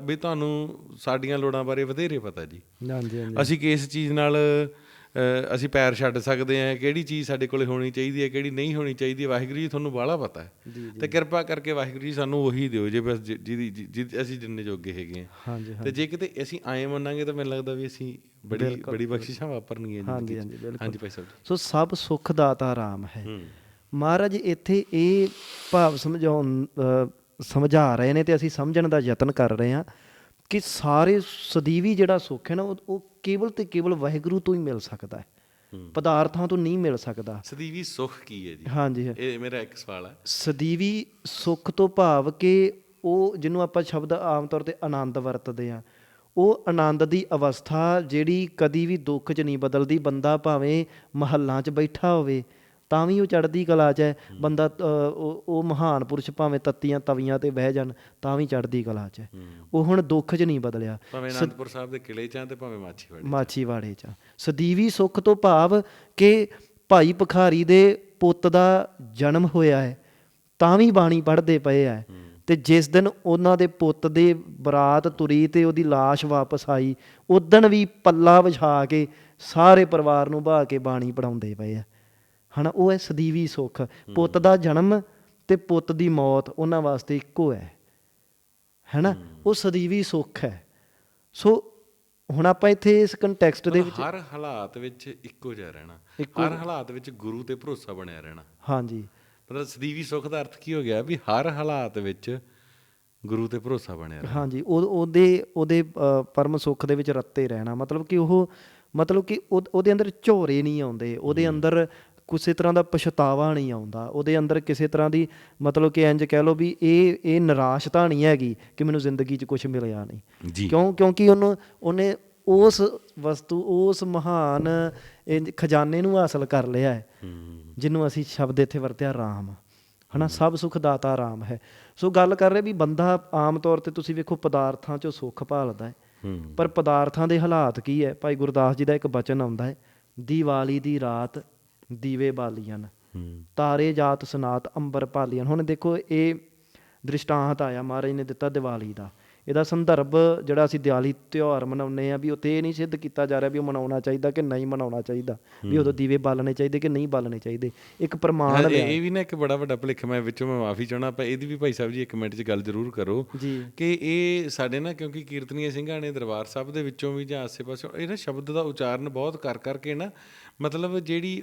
ਵੀ ਤੁਹਾਨੂੰ ਸਾਡੀਆਂ ਲੋੜਾਂ ਬਾਰੇ ਵਧੇਰੇ ਪਤਾ ਜੀ। ਹਾਂਜੀ ਹਾਂਜੀ। ਅਸੀਂ ਕਿਸ ਚੀਜ਼ ਨਾਲ ਅਸੀਂ ਪੈਰ ਛੱਡ ਸਕਦੇ ਹਾਂ ਕਿਹੜੀ ਚੀਜ਼ ਸਾਡੇ ਕੋਲੇ ਹੋਣੀ ਚਾਹੀਦੀ ਹੈ ਕਿਹੜੀ ਨਹੀਂ ਹੋਣੀ ਚਾਹੀਦੀ ਵਾਹਿਗੁਰੂ ਜੀ ਤੁਹਾਨੂੰ ਬਾਹਲਾ ਪਤਾ ਹੈ। ਤੇ ਕਿਰਪਾ ਕਰਕੇ ਵਾਹਿਗੁਰੂ ਜੀ ਸਾਨੂੰ ਉਹੀ ਦਿਓ ਜੇ ਬਸ ਜਿਹਦੀ ਅਸੀਂ ਜਿੰਨੇ ਜੋਗੇ ਹੈਗੇ ਹਾਂ। ਤੇ ਜੇ ਕਿਤੇ ਅਸੀਂ ਆਏ ਮੰਨਾਂਗੇ ਤਾਂ ਮੈਨੂੰ ਲੱਗਦਾ ਵੀ ਅਸੀਂ ਬੜੀ ਬੜੀ ਬਖਸ਼ਿਸ਼ਾਂ ਵਾਪਰਨਗੀਆਂ ਹਾਂਜੀ। ਹਾਂਜੀ, ਬਿਲਕੁਲ। ਹਾਂਜੀ ਭਾਈ ਸਾਹਿਬ। ਸੋ ਸਭ ਸੁਖ ਦਾਤਾ ਰਾਮ ਹੈ। ਮਹਾਰਾਜ ਇੱਥੇ ਇਹ ਭਾਵ ਸਮਝਾਉਣ ਸਮਝਾ ਰਹੇ ਨੇ ਤੇ ਅਸੀਂ ਸਮਝਣ ਦਾ ਯਤਨ ਕਰ ਰਹੇ ਹਾਂ। ਕਿ ਸਾਰੇ ਸਦੀਵੀ ਜਿਹੜਾ ਸੁੱਖ ਹੈ ਨਾ ਉਹ ਕੇਵਲ ਤੇ ਕੇਵਲ ਵਾਹਿਗੁਰੂ ਤੋਂ ਹੀ ਮਿਲ ਸਕਦਾ ਹੂੰ। ਪਦਾਰਥਾਂ ਤੋਂ ਨਹੀਂ ਮਿਲ ਸਕਦਾ। ਸਦੀਵੀ ਸੁੱਖ ਕੀ ਹੈ ਜੀ? ਹਾਂਜੀ। ਇਹ ਮੇਰਾ ਇੱਕ ਸਵਾਲ ਹੈ। ਸਦੀਵੀ ਸੁੱਖ ਤੋਂ ਭਾਵ ਕਿ ਉਹ ਜਿਹਨੂੰ ਆਪਾਂ ਸ਼ਬਦ ਆਮ ਤੌਰ ਤੇ ਆਨੰਦ ਵਰਤਦੇ ਆ ਉਹ ਆਨੰਦ ਦੀ ਅਵਸਥਾ ਜਿਹੜੀ ਕਦੀ ਵੀ ਦੁੱਖ 'ਚ ਨਹੀਂ ਬਦਲਦੀ ਬੰਦਾ ਭਾਵੇਂ ਮਹੱਲਾਂ 'ਚ ਬੈਠਾ ਹੋਵੇ ਤਾਂ ਵੀ ਉਹ ਚੜ੍ਹਦੀ ਕਲਾ 'ਚ ਹੈ। ਬੰਦਾ ਉਹ ਉਹ ਮਹਾਨ ਪੁਰਸ਼ ਭਾਵੇਂ ਤੱਤੀਆਂ ਤਵੀਆਂ ਤੇ ਬਹਿ ਜਾਣ ਤਾਂ ਵੀ ਚੜ੍ਹਦੀ ਕਲਾ 'ਚ ਹੈ। ਉਹ ਹੁਣ ਦੁੱਖ 'ਚ ਨਹੀਂ ਬਦਲਿਆ। ਭਾਵੇਂ ਅਨੰਦਪੁਰ ਸਾਹਿਬ ਦੇ ਕਿਲੇ 'ਚ ਆ ਤੇ ਭਾਵੇਂ ਮਾਛੀਵਾੜੇ ਮਾਛੀਵਾੜੇ ਚ ਸਦੀਵੀ ਸੁੱਖ ਤੋਂ ਭਾਵ ਕਿ ਭਾਈ ਭਖਾਰੀ ਦੇ ਪੁੱਤ ਦਾ ਜਨਮ ਹੋਇਆ ਹੈ ਤਾਂ ਵੀ ਬਾਣੀ ਪੜ੍ਹਦੇ ਪਏ ਆ। ਤੇ ਜਿਸ ਦਿਨ ਉਹਨਾਂ ਦੇ ਪੁੱਤ ਦੇ ਬਰਾਤ ਤੁਰੀ ਤੇ ਉਹਦੀ লাশ ਵਾਪਸ ਆਈ ਉਦਣ ਵੀ ਪੱਲਾ ਵਿਛਾ ਕੇ ਸਾਰੇ ਪਰਿਵਾਰ ਨੂੰ ਬਹਾ ਕੇ ਬਾਣੀ ਪੜਾਉਂਦੇ ਪਏ ਆ। ਹਨਾ ਉਹ ਹੈ ਸਦੀਵੀ ਸੁੱਖ। ਪੁੱਤ ਦਾ ਜਨਮ ਤੇ ਪੁੱਤ ਦੀ ਮੌਤ ਉਹਨਾਂ ਵਾਸਤੇ ਇੱਕੋ ਹੈ। ਹੈਨਾ ਉਹ ਸਦੀਵੀ ਸੁੱਖ ਹੈ। ਸੋ ਹੁਣ ਆਪਾਂ ਇੱਥੇ ਇਸ ਕੰਟੈਕਸਟ ਦੇ ਵਿੱਚ ਹਰ ਹਾਲਾਤ ਵਿੱਚ ਇੱਕੋ ਜਿਹਾ ਰਹਿਣਾ। ਹਰ ਹਾਲਾਤ ਵਿੱਚ ਗੁਰੂ ਤੇ ਭਰੋਸਾ ਬਣਿਆ ਰਹਿਣਾ। ਹਾਂਜੀ। ਮਤਲਬ ਸਦੀਵੀ ਸੁੱਖ ਦਾ ਅਰਥ ਕੀ ਹੋ ਗਿਆ ਵੀ ਹਰ ਹਾਲਾਤ ਵਿੱਚ ਗੁਰੂ ਤੇ ਭਰੋਸਾ ਬਣਿਆ ਰਹਿਣਾ। ਹਾਂਜੀ ਉਹ ਉਹਦੇ ਉਹਦੇ ਪਰਮ ਸੁੱਖ ਦੇ ਵਿੱਚ ਰੱਤੇ ਰਹਿਣਾ। ਮਤਲਬ ਕਿ ਉਹ ਮਤਲਬ ਕਿ ਉਹ- ਉਹਦੇ ਅੰਦਰ ਝੋਰੇ ਨਹੀਂ ਆਉਂਦੇ। ਉਹਦੇ ਅੰਦਰ ਕਿਸੇ ਤਰ੍ਹਾਂ ਦਾ ਪਛਤਾਵਾ ਨਹੀਂ ਆਉਂਦਾ। ਉਹਦੇ ਅੰਦਰ ਕਿਸੇ ਤਰ੍ਹਾਂ ਦੀ ਮਤਲਬ ਕਿ ਇੰਜ ਕਹਿ ਲਓ ਵੀ ਇਹ ਇਹ ਨਿਰਾਸ਼ਤਾ ਨਹੀਂ ਹੈਗੀ ਕਿ ਮੈਨੂੰ ਜ਼ਿੰਦਗੀ 'ਚ ਕੁਝ ਮਿਲਿਆ ਨਹੀਂ। ਕਿਉਂ ਕਿਉਂਕਿ ਉਹਨੂੰ ਉਹਨੇ ਉਸ ਵਸਤੂ ਉਸ ਮਹਾਨ ਇੰਜ ਖਜ਼ਾਨੇ ਨੂੰ ਹਾਸਲ ਕਰ ਲਿਆ ਹੈ ਜਿਹਨੂੰ ਅਸੀਂ ਸ਼ਬਦ ਇੱਥੇ ਵਰਤਿਆ ਰਾਮ। ਹਨਾ ਸਭ ਸੁਖ ਦਾਤਾ ਰਾਮ ਹੈ। ਸੋ ਗੱਲ ਕਰ ਰਹੇ ਵੀ ਬੰਦਾ ਆਮ ਤੌਰ ਤੇ ਤੁਸੀਂ ਵੇਖੋ ਪਦਾਰਥਾਂ 'ਚੋਂ ਸੁੱਖ ਭਾਲਦਾ ਹੂੰ। ਪਰ ਪਦਾਰਥਾਂ ਦੇ ਹਾਲਾਤ ਕੀ ਹੈ? ਭਾਈ ਗੁਰਦਾਸ ਜੀ ਦਾ ਇੱਕ ਬਚਨ ਆਉਂਦਾ ਹੈ ਦੀਵਾਲੀ ਦੀ ਰਾਤ ਦੀਵੇ ਬਾਲੀਆਂ ਤਾਰੇ ਜਾਤ ਸਨਾਤ ਅੰਬਰ ਭਾਲੀਆਂ ਹੁਣ ਦੇਖੋ ਇਹ ਦ੍ਰਿਸ਼ਟਾਂਤ ਆਇਆ ਮਹਾਰਾਜ ਨੇ ਦਿੱਤਾ ਦੀਵਾਲੀ ਦਾ। ਇਹਦਾ ਸੰਦਰਭ ਜਿਹੜਾ ਅਸੀਂ ਦੀਵਾਲੀ ਤਿਉਹਾਰ ਮਨਾਉਂਦੇ ਆ ਵੀ ਉੱਥੇ ਇਹ ਨਹੀਂ ਸਿੱਧ ਕੀਤਾ ਜਾ ਰਿਹਾ ਵੀ ਉਹ ਮਨਾਉਣਾ ਚਾਹੀਦਾ ਕਿ ਨਹੀਂ ਮਨਾਉਣਾ ਚਾਹੀਦਾ ਵੀ ਉਦੋਂ ਦੀਵੇ ਬਾਲਣੇ ਚਾਹੀਦੇ ਕਿ ਨਹੀਂ ਬਾਲਣੇ ਚਾਹੀਦੇ ਇੱਕ ਪ੍ਰਮਾਣ ਲਿਆ ਇਹ ਵੀ ਨਾ ਇੱਕ ਬੜਾ ਵੱਡਾ ਭੁਲੇਖਾ ਮੈਂ ਵਿੱਚੋਂ ਮੈਂ ਮਾਫੀ ਚਾਹਣਾ ਪਰ ਇਹਦੀ ਵੀ ਭਾਈ ਸਾਹਿਬ ਜੀ ਇੱਕ ਮਿੰਟ 'ਚ ਗੱਲ ਜ਼ਰੂਰ ਕਰੋ ਕਿ ਇਹ ਸਾਡੇ ਨਾ ਕਿਉਂਕਿ ਕੀਰਤਨੀਏ ਸਿੰਘਾਂ ਨੇ ਦਰਬਾਰ ਸਾਹਿਬ ਦੇ ਵਿੱਚੋਂ ਵੀ ਜਾਂ ਆਸੇ-ਪਾਸੇ ਇਹ ਨਾ ਸ਼ਬਦ ਦਾ ਉਚਾਰਨ ਬਹੁਤ ਕਰ ਕਰਕੇ ਨਾ ਮਤਲਬ ਜਿਹੜੀ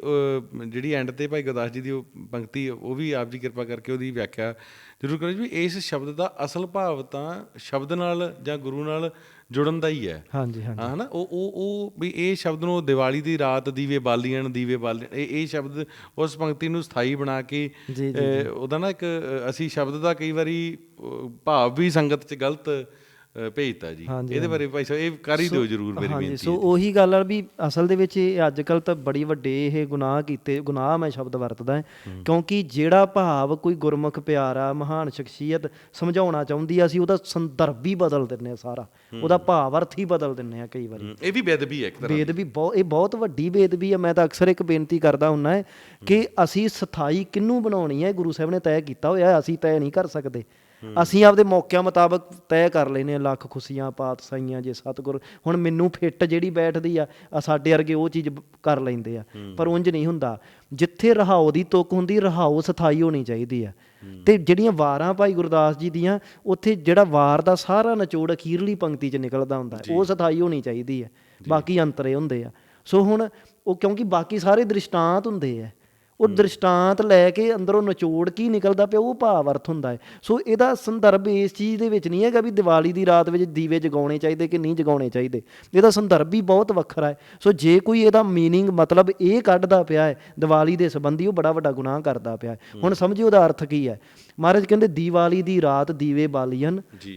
ਜਿਹੜੀ ਐਂਡ ਤੇ ਭਾਈ ਗੁਰਦਾਸ ਜੀ ਦੀ ਉਹ ਪੰਕਤੀ ਉਹ ਵੀ ਆਪ ਜੀ ਕਿਰਪਾ ਕਰਕੇ ਉਹਦੀ ਵਿਆਖਿਆ ਜ਼ਰੂਰ ਕਰੋ ਜੀ ਵੀ ਇਸ ਸ਼ਬਦ ਦਾ ਅਸਲ ਭਾਵ ਤਾਂ ਸ਼ਬਦ ਨਾਲ ਜਾਂ ਗੁਰੂ ਨਾਲ ਜੁੜਨ ਦਾ ਹੀ ਹੈ। ਹਾਂਜੀ ਹਾਂਜੀ। ਹਾਂ ਹਨਾ? ਉਹ ਉਹ ਉਹ ਵੀ ਇਹ ਸ਼ਬਦ ਨੂੰ ਦੀਵਾਲੀ ਦੀ ਰਾਤ ਦੀਵੇ ਬਾਲੀਆਂ ਦੀਵੇ ਬਾਲੀਆਂ ਇਹ ਇਹ ਸ਼ਬਦ ਉਸ ਪੰਕਤੀ ਨੂੰ ਸਥਾਈ ਬਣਾ ਕੇ ਉਹਦਾ ਨਾ ਇੱਕ ਅਸੀਂ ਸ਼ਬਦ ਦਾ ਕਈ ਵਾਰੀ ਭਾਵ ਵੀ ਸੰਗਤ 'ਚ ਗਲਤ ਭੇਜਤਾ ਜੀ। ਇਹਦੇ ਬਾਰੇ ਭਾਈ ਸਾਹਿਬ ਇਹ ਕਰ ਹੀ ਦਿਓ ਜਰੂਰ ਮੇਰੀ ਹਾਂਜੀ ਬੇਨਤੀ ਸੋ ਉਹੀ ਗੱਲ ਆ ਵੀ ਅਸਲ ਦੇ ਵਿੱਚ ਇਹ ਅੱਜ ਕੱਲ ਤਾਂ ਬੜੀ ਵੱਡੇ ਇਹ ਗੁਨਾਹ ਕੀਤੇ ਗੁਨਾਹ ਮੈਂ ਸ਼ਬਦ ਵਰਤਦਾ ਹਾਂ ਕਿਉਂਕਿ ਜਿਹੜਾ ਭਾਵ ਕੋਈ ਗੁਰਮੁਖ ਪਿਆਰਾ ਮਹਾਨ ਸ਼ਖਸੀਅਤ ਸਮਝਾਉਣਾ ਚਾਹੁੰਦੀ ਆ ਅਸੀਂ ਉਹਦਾ ਸੰਦਰਭ ਹੀ ਬਦਲ ਦਿੰਨੇ ਆ ਸਾਰਾ। ਉਹਦਾ ਭਾਵ ਅਰਥ ਹੀ ਬਦਲ ਦਿੰਨੇ ਆ ਕਈ ਵਾਰੀ। ਇਹ ਵੀ ਬੇਦਬੀ ਹੈ ਇੱਕ ਤਰ੍ਹਾਂ ਬੇਦਬੀ ਬਹੁਤ ਇਹ ਬਹੁਤ ਵੱਡੀ ਬੇਦਬੀ ਆ। ਮੈਂ ਤਾਂ ਅਕਸਰ ਇੱਕ ਬੇਨਤੀ ਕਰਦਾ ਹੁੰਨਾ ਹੈ ਕਿ ਅਸੀਂ ਸਥਾਈ ਕਿੰਨੂੰ ਬਣਾਉਣੀ ਹੈ? ਗੁਰੂ ਸਾਹਿਬ ਨੇ ਤੈਅ ਕੀਤਾ ਹੋਇਆ ਹੈ, ਅਸੀਂ ਤੈਅ ਨਹੀਂ ਕਰ ਸਕਦੇ। ਅਸੀਂ ਆਪਦੇ ਮੌਕਿਆਂ ਮੁਤਾਬਕ ਤੈਅ ਕਰ ਲੈਨੇ ਆ ਲੱਖ ਖੁਸ਼ੀਆਂ ਪਾਤਸ਼ਾਹੀਆਂ ਜੇ ਸਤਿਗੁਰ। ਹੁਣ ਮੈਨੂੰ ਫਿੱਟ ਜਿਹੜੀ ਬੈਠਦੀ ਆ ਆ ਸਾਡੇ ਵਰਗੇ ਉਹ ਚੀਜ਼ ਕਰ ਲੈਂਦੇ ਆ। ਪਰ ਉਂਝ ਨਹੀਂ ਹੁੰਦਾ। ਜਿੱਥੇ ਰਹਾਉ ਦੀ ਤੁਕ ਹੁੰਦੀ ਰਹਾਉ ਸਥਾਈ ਹੋਣੀ ਚਾਹੀਦੀ ਆ। ਤੇ ਜਿਹੜੀਆਂ ਵਾਰਾਂ ਭਾਈ ਗੁਰਦਾਸ ਜੀ ਦੀਆਂ ਉੱਥੇ ਜਿਹੜਾ ਵਾਰ ਦਾ ਸਾਰਾ ਨਿਚੋੜ ਅਖੀਰਲੀ ਪੰਕਤੀ 'ਚ ਨਿਕਲਦਾ ਹੁੰਦਾ ਉਹ ਸਥਾਈ ਹੋਣੀ ਚਾਹੀਦੀ ਹੈ ਬਾਕੀ ਅੰਤਰੇ ਹੁੰਦੇ ਆ। ਸੋ ਹੁਣ ਉਹ ਕਿਉਂਕਿ ਬਾਕੀ ਸਾਰੇ ਦ੍ਰਿਸ਼ਟਾਂਤ ਹੁੰਦੇ ਆ। ਉਹ ਦ੍ਰਿਸ਼ਟਾਂਤ ਲੈ ਕੇ ਅੰਦਰੋਂ ਨਿਚੋੜ ਕੀ ਨਿਕਲਦਾ ਪਿਆ ਉਹ ਭਾਵ ਅਰਥ ਹੁੰਦਾ ਹੈ ਸੋ ਇਹਦਾ ਸੰਦਰਭ ਇਸ ਚੀਜ਼ ਦੇ ਵਿੱਚ ਨਹੀਂ ਹੈਗਾ ਵੀ ਦੀਵਾਲੀ ਦੀ ਰਾਤ ਵਿੱਚ ਦੀਵੇ ਜਗਾਉਣੇ ਚਾਹੀਦੇ ਕਿ ਨਹੀਂ ਜਗਾਉਣੇ ਚਾਹੀਦੇ ਇਹਦਾ ਸੰਦਰਭ ਵੀ ਬਹੁਤ ਵੱਖਰਾ ਹੈ ਸੋ ਜੇ ਕੋਈ ਇਹਦਾ मीनिंग ਮਤਲਬ ਇਹ ਕੱਢਦਾ ਪਿਆ ਹੈ ਦੀਵਾਲੀ ਦੇ ਸੰਬੰਧੀ ਉਹ ਬੜਾ ਵੱਡਾ ਗੁਨਾਹ ਕਰਦਾ ਪਿਆ ਹੈ ਹੁਣ ਸਮਝਿਓ ਉਹਦਾ ਅਰਥ ਕੀ ਹੈ ਮਹਾਰਾਜ ਕਹਿੰਦੇ ਦੀਵਾਲੀ ਦੀ ਰਾਤ ਦੀਵੇ ਬਾਲੀਆਂ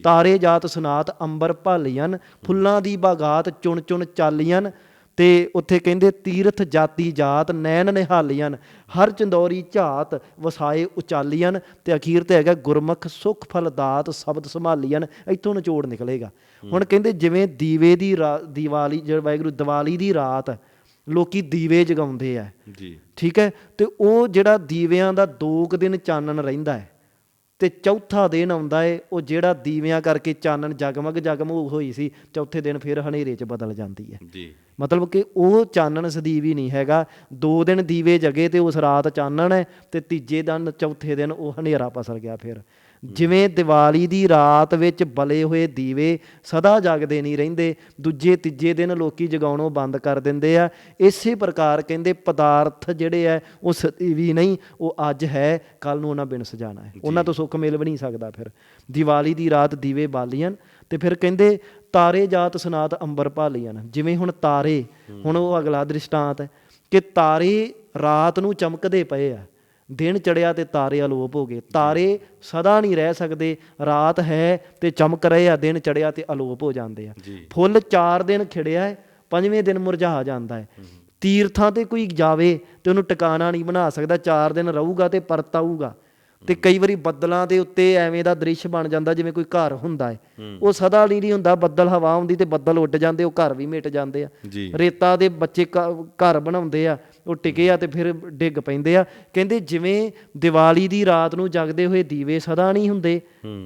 ਤਾਰੇ ਜਾਤ ਸੁਨਾਤ ਅੰਬਰ ਭਾਲੀਆਂ ਫੁੱਲਾਂ ਦੀ ਬਾਗਾਤ ਚੁਣ ਚੁਣ ਚਾਲੀਆਂ ਤੇ ਉੱਥੇ ਕਹਿੰਦੇ ਤੀਰਥ ਜਾਤੀ ਜਾਤ ਨੈਣ ਨਿਹਾਲੀਆਂ ਹਰ ਚੰਦੌਰੀ ਝਾਤ ਵਸਾਏ ਉਚਾਲੀਆਂ ਤੇ ਅਖੀਰ ਤੇ ਹੈਗਾ ਗੁਰਮੁਖ ਸੁਖ ਫਲ ਦਾਤ ਸ਼ਬਦ ਸੰਭਾਲੀਆਂ ਇੱਥੋਂ ਨਿਚੋੜ ਨਿਕਲੇਗਾ। ਹੁਣ ਕਹਿੰਦੇ ਜਿਵੇਂ ਦੀਵੇ ਦੀ ਦੀਵਾਲੀ ਜਿਹੜਾ ਵਾਹਿਗੁਰੂ ਦੀਵਾਲੀ ਦੀ ਰਾਤ ਲੋਕੀ ਦੀਵੇ ਜਗਾਉਂਦੇ ਆ। ਜੀ। ਠੀਕ ਹੈ? ਤੇ ਉਹ ਜਿਹੜਾ ਦੀਵਿਆਂ ਦਾ ਦੋ ਕੁ ਦਿਨ ਚਾਨਣ ਰਹਿੰਦਾ ਹੈ ਤੇ ਚੌਥਾ ਦਿਨ ਆਉਂਦਾ ਏ ਉਹ ਜਿਹੜਾ ਦੀਵਿਆਂ ਕਰਕੇ ਚਾਨਣ ਜਗਮਗ ਜਗਮਗ ਹੋਈ ਸੀ ਚੌਥੇ ਦਿਨ ਫਿਰ ਹਨੇਰੇ 'ਚ ਬਦਲ ਜਾਂਦੀ ਹੈ ਜੀ। ਮਤਲਬ ਕਿ ਉਹ ਚਾਨਣ ਸਦੀਵੀ ਨਹੀਂ ਹੈਗਾ ਦੋ ਦਿਨ ਦੀਵੇ ਜਗੇ ਤੇ ਉਸ ਰਾਤ ਚਾਨਣ ਹੈ ਤੇ ਤੀਜੇ ਦਿਨ ਚੌਥੇ ਦਿਨ ਉਹ ਹਨੇਰਾ ਪਸਰ ਗਿਆ ਫਿਰ। ਜਿਵੇਂ ਦੀਵਾਲੀ ਦੀ ਰਾਤ ਵਿੱਚ ਬਲੇ ਹੋਏ ਦੀਵੇ ਸਦਾ ਜਗਦੇ ਨਹੀਂ ਰਹਿੰਦੇ ਦੂਜੇ ਤੀਜੇ ਦਿਨ ਲੋਕੀ ਜਗਾਉਣੋਂ ਬੰਦ ਕਰ ਦਿੰਦੇ ਆ। ਇਸੇ ਪ੍ਰਕਾਰ ਕਹਿੰਦੇ ਪਦਾਰਥ ਜਿਹੜੇ ਆ ਉਹ ਸਦੀਵੀ ਨਹੀਂ ਉਹ ਅੱਜ ਹੈ ਕੱਲ ਨੂੰ ਉਹਨਾਂ ਬਿਨਸ ਜਾਣਾ ਹੈ। ਉਹਨਾਂ ਤੋਂ ਸੁੱਖ ਮਿਲ ਵੀ ਨਹੀਂ ਸਕਦਾ ਫਿਰ। ਦੀਵਾਲੀ ਦੀ ਰਾਤ ਦੀਵੇ ਬਾਲੀਆਂ ਤੇ ਫਿਰ ਕਹਿੰਦੇ ਤਾਰੇ ਜਾਤ ਸਨਾਤ ਅੰਬਰ ਭਾਲੀਆਂ। ਜਿਵੇਂ ਹੁਣ ਤਾਰੇ ਹੁਣ ਉਹ ਅਗਲਾ ਦ੍ਰਿਸ਼ਟਾਂਤ ਹੈ ਕਿ ਤਾਰੇ ਰਾਤ ਨੂੰ ਚਮਕਦੇ ਪਏ ਆ। ਦਿਨ ਚੜਿਆ ਤੇ ਤਾਰੇ ਅਲੋਪ ਹੋ ਗਏ। ਤਾਰੇ ਸਦਾ ਨਹੀਂ ਰਹਿ ਸਕਦੇ ਰਾਤ ਹੈ ਤੇ ਚਮਕ ਰਹੇ ਆ ਦਿਨ ਚੜਿਆ ਤੇ ਅਲੋਪ ਹੋ ਜਾਂਦੇ ਆ। ਫੁੱਲ 4 ਦਿਨ ਖਿੜਿਆ ਹੈ ਪੰਜਵੇਂ ਦਿਨ ਮੁਰਝਾ ਜਾਂਦਾ ਹੈ। ਤੀਰਥਾਂ ਤੇ ਕੋਈ ਜਾਵੇ ਤੇ ਉਹਨੂੰ ਟਿਕਾਣਾ ਨਹੀਂ ਬਣਾ ਸਕਦਾ 4 ਦਿਨ ਰਹੂਗਾ ਤੇ ਪਰਤ ਆਊਗਾ ਤੇ ਕਈ ਵਾਰੀ ਬੱਦਲਾਂ ਦੇ ਉੱਤੇ ਐਵੇਂ ਦਾ ਦ੍ਰਿਸ਼ ਬਣ ਜਾਂਦਾ ਜਿਵੇਂ ਕੋਈ ਘਰ ਹੁੰਦਾ ਹੈ ਉਹ ਸਦਾ ਲਈ ਨਹੀਂ ਹੁੰਦਾ ਬੱਦਲ ਹਵਾ ਆਉਂਦੀ ਤੇ ਬੱਦਲ ਉੱਡ ਜਾਂਦੇ ਉਹ ਘਰ ਵੀ ਮਿਟ ਜਾਂਦੇ ਆ। ਰੇਤਾ ਦੇ ਬੱਚੇ ਘਰ ਬਣਾਉਂਦੇ ਆ ਉਹ ਟਿਕੇ ਆ ਤੇ ਫਿਰ ਡਿੱਗ ਪੈਂਦੇ ਆ। ਕਹਿੰਦੇ ਜਿਵੇਂ ਦੀਵਾਲੀ ਦੀ ਰਾਤ ਨੂੰ ਜਗਦੇ ਹੋਏ ਦੀਵੇ ਸਦਾ ਨਹੀਂ ਹੁੰਦੇ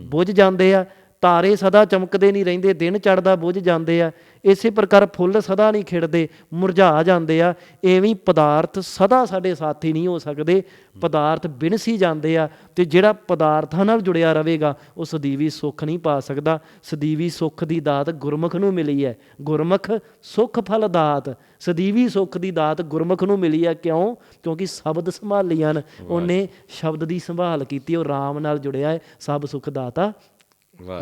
ਬੁਝ ਜਾਂਦੇ ਆ ਤਾਰੇ ਸਦਾ ਚਮਕਦੇ ਨਹੀਂ ਰਹਿੰਦੇ ਦਿਨ ਚੜਦਾ ਬੁਝ ਜਾਂਦੇ ਆ। ਇਸੇ ਪ੍ਰਕਾਰ ਫੁੱਲ ਸਦਾ ਨਹੀਂ ਖਿੜਦੇ ਮੁਰਝਾ ਜਾਂਦੇ ਆ। ਐਵੇਂ ਪਦਾਰਥ ਸਦਾ ਸਾਡੇ ਸਾਥੀ ਨਹੀਂ ਹੋ ਸਕਦੇ। ਪਦਾਰਥ ਬਿਨਸੀ ਜਾਂਦੇ ਆ ਤੇ ਜਿਹੜਾ ਪਦਾਰਥਾਂ ਨਾਲ ਜੁੜਿਆ ਰਵੇਗਾ ਉਹ ਸਦੀਵੀ ਸੁੱਖ ਨਹੀਂ ਪਾ ਸਕਦਾ। ਸਦੀਵੀ ਸੁੱਖ ਦੀ ਦਾਤ ਗੁਰਮੁਖ ਨੂੰ ਮਿਲੀ ਹੈ। ਗੁਰਮੁਖ ਸੁੱਖ ਫਲ ਦਾਤ। ਸਦੀਵੀ ਸੁੱਖ ਦੀ ਦਾਤ ਗੁਰਮੁਖ ਨੂੰ ਮਿਲੀ ਹੈ ਕਿਉਂ? ਕਿਉਂਕਿ ਸ਼ਬਦ ਸੰਭਾਲੀਆਂ। ਉਹਨੇ ਸ਼ਬਦ ਦੀ ਸੰਭਾਲ ਕੀਤੀ ਉਹ ਰਾਮ ਨਾਲ ਜੁੜਿਆ ਹੈ। ਸਭ ਸੁੱਖ ਦਾਤਾ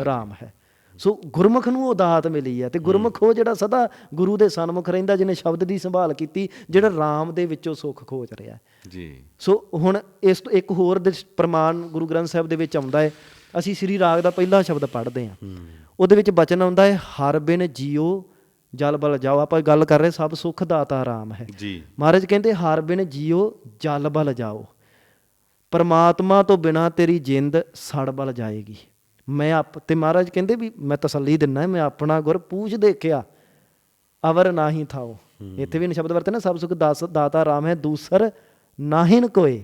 ਰਾਮ ਹੈ। ਸੋ ਗੁਰਮੁਖ ਨੂੰ ਉਹ ਦਾਤ ਮਿਲੀ ਹੈ ਤੇ ਗੁਰਮੁਖ ਉਹ ਜਿਹੜਾ ਸਦਾ ਗੁਰੂ ਦੇ ਸਨਮੁਖ ਰਹਿੰਦਾ ਜਿਹਨੇ ਸ਼ਬਦ ਦੀ ਸੰਭਾਲ ਕੀਤੀ ਜਿਹੜਾ ਰਾਮ ਦੇ ਵਿੱਚੋਂ ਸੁੱਖ ਖੋਜ ਰਿਹਾ ਜੀ। ਸੋ ਹੁਣ ਇਸ ਤੋਂ ਇੱਕ ਹੋਰ ਪ੍ਰਮਾਣ ਗੁਰੂ ਗ੍ਰੰਥ ਸਾਹਿਬ ਦੇ ਵਿੱਚ ਆਉਂਦਾ ਹੈ। ਅਸੀਂ ਸ੍ਰੀ ਰਾਗ ਦਾ ਪਹਿਲਾ ਸ਼ਬਦ ਪੜ੍ਹਦੇ ਹਾਂ। ਉਹਦੇ ਵਿੱਚ ਬਚਨ ਆਉਂਦਾ ਹੈ ਹਰ ਬਿਨ ਜੀਓ ਜਲ ਬਲ ਜਾਓ। ਆਪਾਂ ਗੱਲ ਕਰ ਰਹੇ ਸਭ ਸੁਖ ਦਾਤਾ ਰਾਮ ਹੈ। ਜੀ। ਮਹਾਰਾਜ ਕਹਿੰਦੇ ਹਰ ਬਿਨ ਜੀਓ ਜਲ ਬਲ ਜਾਓ। ਪਰਮਾਤਮਾ ਤੋਂ ਬਿਨਾ ਤੇਰੀ ਜਿੰਦ ਸੜ ਬਲ ਜਾਏਗੀ। ਮੈਂ ਆਪ ਤੇ ਮਹਾਰਾਜ ਕਹਿੰਦੇ ਵੀ ਮੈਂ ਤਸੱਲੀ ਦਿੰਨਾ ਮੈਂ ਆਪਣਾ ਗੁਰ ਪੂਛ ਦੇਖਿਆ ਅਵਰ ਨਾਹੀ ਥਾਓ। ਇੱਥੇ ਵੀ ਨ ਸ਼ਬਦ ਵਰਤੇ ਨਾ ਸਭ ਸੁਖ ਦਾਸ ਦਾਤਾ ਰਾਮ ਹੈ ਦੂਸਰ ਨਾਹਿਨ ਕੋਏ।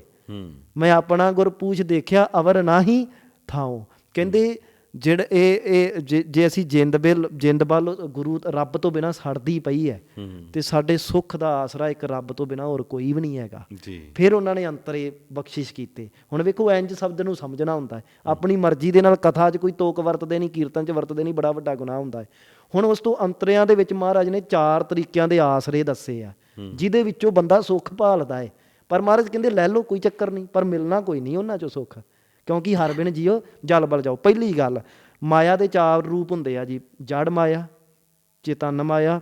ਮੈਂ ਆਪਣਾ ਗੁਰ ਪੂਛ ਦੇਖਿਆ ਅਵਰ ਨਾਹੀ ਥਾਓ। ਕਹਿੰਦੇ ਜਿਹੜਾ ਇਹ ਇਹ ਜੇ- ਅਸੀਂ ਜਿੰਦ ਬਿਲ ਜਿੰਦ ਵੱਲ ਗੁਰੂ ਰੱਬ ਤੋਂ ਬਿਨਾ ਸੜਦੀ ਪਈ ਹੈ ਤੇ ਸਾਡੇ ਸੁੱਖ ਦਾ ਆਸਰਾ ਇੱਕ ਰੱਬ ਤੋਂ ਬਿਨਾ ਹੋਰ ਕੋਈ ਵੀ ਨਹੀਂ ਹੈਗਾ। ਫਿਰ ਉਹਨਾਂ ਨੇ ਅੰਤਰੇ ਬਖਸ਼ਿਸ਼ ਕੀਤੇ। ਹੁਣ ਵੇਖੋ ਇੰਜ ਸ਼ਬਦ ਨੂੰ ਸਮਝਣਾ ਹੁੰਦਾ ਹੈ। ਆਪਣੀ ਮਰਜ਼ੀ ਦੇ ਨਾਲ ਕਥਾ 'ਚ ਕੋਈ ਤੋਕ ਵਰਤਦੇ ਨਹੀਂ ਕੀਰਤਨ 'ਚ ਵਰਤਦੇ ਨਹੀਂ ਬੜਾ ਵੱਡਾ ਗੁਨਾਹ ਹੁੰਦਾ ਹੈ। ਹੁਣ ਉਸ ਤੋਂ ਅੰਤਰਿਆਂ ਦੇ ਵਿੱਚ ਮਹਾਰਾਜ ਨੇ ਚਾਰ ਤਰੀਕਿਆਂ ਦੇ ਆਸਰੇ ਦੱਸੇ ਆ ਜਿਹਦੇ ਵਿੱਚੋਂ ਬੰਦਾ ਸੁੱਖ ਭਾਲਦਾ ਹੈ। ਪਰ ਮਹਾਰਾਜ ਕਹਿੰਦੇ ਲੈ ਲਓ ਕੋਈ ਚੱਕਰ ਨਹੀਂ ਪਰ ਮਿਲਣਾ ਕੋਈ ਨਹੀਂ ਉਹਨਾਂ 'ਚੋਂ ਸੁੱਖ। ਕਿਉਂਕਿ ਹਰ ਬਿਨ ਜੀਓ ਜਲ ਬਲ ਜਾਓ। ਪਹਿਲੀ ਗੱਲ ਮਾਇਆ ਦੇ ਚਾਰ ਰੂਪ ਹੁੰਦੇ ਆ ਜੀ। ਜੜ ਮਾਇਆ ਚੇਤਨ ਮਾਇਆ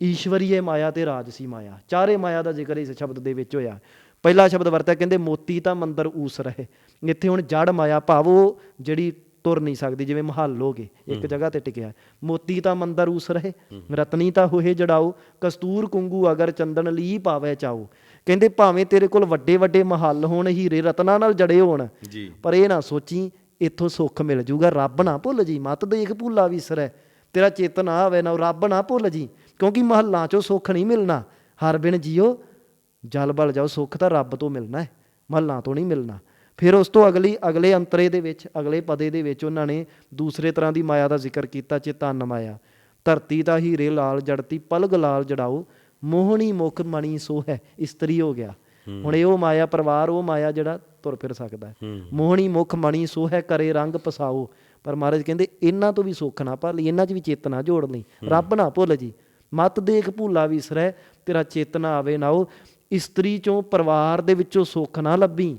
ਈਸ਼ਵਰੀਏ ਮਾਇਆ ਤੇ ਰਾਜਸੀ ਮਾਇਆ। ਚਾਰੇ ਮਾਇਆ ਦਾ ਜ਼ਿਕਰ ਇਸ ਸ਼ਬਦ ਦੇ ਵਿੱਚ ਹੋਇਆ। ਪਹਿਲਾ ਸ਼ਬਦ ਵਰਤਿਆ ਕਹਿੰਦੇ ਮੋਤੀ ਤਾਂ ਮੰਦਰ ਊਸ ਰਹੇ। ਇੱਥੇ ਹੁਣ ਜੜ ਮਾਇਆ ਭਾਵੋ ਜਿਹੜੀ ਤੁਰ ਨਹੀਂ ਸਕਦੀ ਜਿਵੇਂ ਮਹੱਲ ਹੋਗੇ ਇੱਕ ਜਗ੍ਹਾ ਤੇ ਟਿਕਿਆ। ਮੋਤੀ ਤਾਂ ਮੰਦਰ ਊਸ ਰਹੇ ਰਤਨੀ ਤਾਂ ਹੋਏ ਜੜਾਓ ਕਸਤੂਰ ਕੁੰਗੂ ਅਗਰ ਚੰਦਨ ਲੀ ਪਾਵੇ ਚਾਓ। ਕਹਿੰਦੇ ਭਾਵੇਂ ਤੇਰੇ ਕੋਲ ਵੱਡੇ ਵੱਡੇ ਮਹੱਲ ਹੋਣ ਹੀਰੇ ਰਤਨਾਂ ਨਾਲ ਜੜੇ ਹੋਣ ਪਰ ਇਹ ਨਾ ਸੋਚੀ ਇੱਥੋਂ ਸੁੱਖ ਮਿਲ ਜੂਗਾ। ਰੱਬ ਨਾ ਭੁੱਲ ਜੀ ਮਤ ਦੇਖ ਭੁੱਲਾ ਵਿਸਰੈ। ਤੇਰਾ ਚੇਤਨ ਆਵੇ ਨਾ ਰੱਬ ਨਾ ਭੁੱਲ ਜੀ ਕਿਉਂਕਿ ਮਹੱਲਾਂ ਚੋਂ ਸੁੱਖ ਨਹੀਂ ਮਿਲਣਾ। ਹਰ ਬਿਨ ਜੀਓ ਜਲ ਬਲ ਜਾਓ ਸੁੱਖ ਤਾਂ ਰੱਬ ਤੋਂ ਮਿਲਣਾ ਹੈ। ਮਹੱਲਾਂ ਤੋਂ ਨਹੀਂ ਮਿਲਣਾ। ਫਿਰ ਉਸ ਤੋਂ ਅਗਲੀ ਅਗਲੇ ਅੰਤਰੇ ਦੇ ਵਿੱਚ ਅਗਲੇ ਪਦੇ ਦੇ ਵਿੱਚ ਉਹਨਾਂ ਨੇ ਦੂਸਰੇ ਤਰ੍ਹਾਂ ਦੀ ਮਾਇਆ ਦਾ ਜ਼ਿਕਰ ਕੀਤਾ ਚੇਤਨ ਮਾਇਆ। ਧਰਤੀ ਦਾ ਹੀਰੇ ਲਾਲ ਜੜਤੀ ਪਲਗ ਲਾਲ ਜੜਾਓ। ਮੋਹਣੀ ਮੁਖ ਮਣੀ ਸੋ ਹੈ ਇਸਤਰੀ ਹੋ ਗਿਆ। ਹੁਣ ਇਹ ਉਹ ਮਾਇਆ ਪਰਿਵਾਰ ਉਹ ਮਾਇਆ ਜਿਹੜਾ ਤੁਰ ਫਿਰ ਸਕਦਾ ਹੈ। ਮੋਹਣੀ ਮੁਖ ਮਣੀ ਸੋ ਹੈ ਕਰੇ ਰੰਗ ਪਸਾਓ। ਪਰ ਮਹਾਰਾਜ ਕਹਿੰਦੇ ਇਹਨਾਂ ਤੋਂ ਵੀ ਸੁੱਖ ਨਾ ਭਾਲੀ ਇਹਨਾਂ 'ਚ ਵੀ ਚੇਤਨਾ ਜੋੜ ਲਈ। ਰੱਬ ਨਾ ਭੁੱਲ ਜੀ। ਮਤ ਦੇਖ ਭੂਲਾ ਵਿਸਰੈ ਤੇਰਾ ਚੇਤਨਾ ਆਵੇ ਨਾ ਉਹ। ਇਸਤਰੀ ਚੋਂ ਪਰਿਵਾਰ ਦੇ ਵਿੱਚੋਂ ਸੁੱਖ ਨਾ ਲੱਭੀ।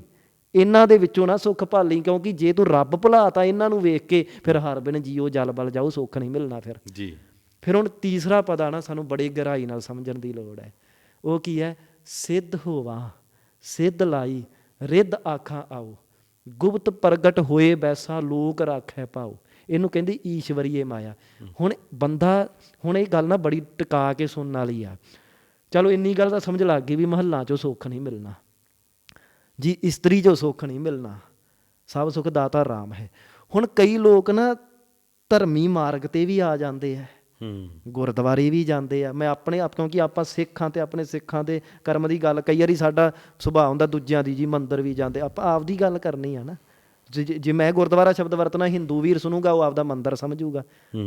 ਇਹਨਾਂ ਦੇ ਵਿੱਚੋਂ ਨਾ ਸੁੱਖ ਭਾਲੀ ਕਿਉਂਕਿ ਜੇ ਤੂੰ ਰੱਬ ਭੁਲਾਤਾ ਇਹਨਾਂ ਨੂੰ ਵੇਖ ਕੇ ਫਿਰ ਹਰ ਬਿਨ ਜੀਓ ਜਲ ਬਲ ਜਾਓ ਸੁੱਖ ਨਹੀਂ ਮਿਲਣਾ ਫਿਰ। ਜੀ। ਫਿਰ ਹੁਣ ਤੀਸਰਾ ਪਦਾ ਨਾ ਸਾਨੂੰ ਬੜੀ ਗਹਿਰਾਈ ਨਾਲ ਸਮਝਣ ਦੀ ਲੋੜ ਹੈ। ਉਹ ਕੀ ਹੈ? ਸਿੱਧ ਹੋਵਾ, ਸਿੱਧ ਲਾਈ, ਰਿੱਧ ਆਖਾਂ ਆਓ। ਗੁਪਤ ਪ੍ਰਗਟ ਹੋਏ ਬੈਸਾ ਲੋਕ ਰਾਖੈ ਪਾਓ। ਇਹਨੂੰ ਕਹਿੰਦੀ ਈਸ਼ਵਰੀਏ ਮਾਇਆ। ਹੁਣ ਬੰਦਾ, ਹੁਣ ਇਹ ਗੱਲ ਨਾ ਬੜੀ ਟਿਕਾ ਕੇ ਸੁਣਨ ਵਾਲੀ ਆ। ਚਲੋ ਇੰਨੀ ਗੱਲ ਤਾਂ ਸਮਝ ਲੱਗ ਗਈ ਵੀ ਮਹੱਲਾਂ 'ਚੋਂ ਸੁੱਖ ਨਹੀਂ ਮਿਲਣਾ। ਜੀ ਇਸਤਰੀ 'ਚੋਂ ਸੁੱਖ ਨਹੀਂ ਮਿਲਣਾ। ਸਭ ਸੁੱਖ ਦਾਤਾ ਰਾਮ ਹੈ। ਹੁਣ ਕਈ ਲੋਕ ਨਾ ਧਰਮੀ ਮਾਰਗ ਤੇ ਵੀ ਆ ਜਾਂਦੇ ਆ। ਗੁਰਦੁਆਰੇ ਵੀ ਜਾਂਦੇ ਆ। ਮੈਂ ਆਪਣੇ ਆਪ ਕਿਉਂਕਿ ਆਪਾਂ ਸਿੱਖਾਂ ਤੇ ਆਪਣੇ ਸਿੱਖਾਂ ਦੇ ਕਰਮ ਦੀ ਗੱਲ ਕਈ ਵਾਰੀ ਸਾਡਾ ਸੁਭਾਅ ਹੁੰਦਾ ਦੂਜਿਆਂ ਦੀ ਜੀ ਮੰਦਰ ਵੀ ਜਾਂਦੇ। ਆਪਾਂ ਆਪਦੀ ਗੱਲ ਕਰਨੀ ਆ ਨਾ। ਜੇ- ਮੈਂ ਗੁਰਦੁਆਰਾ ਸ਼ਬਦ ਵਰਤਣਾ ਹਿੰਦੂ ਵੀਰ ਸੁਣੂਗਾ ਉਹ ਆਪਦਾ ਮੰਦਰ ਸਮਝੂਗਾ।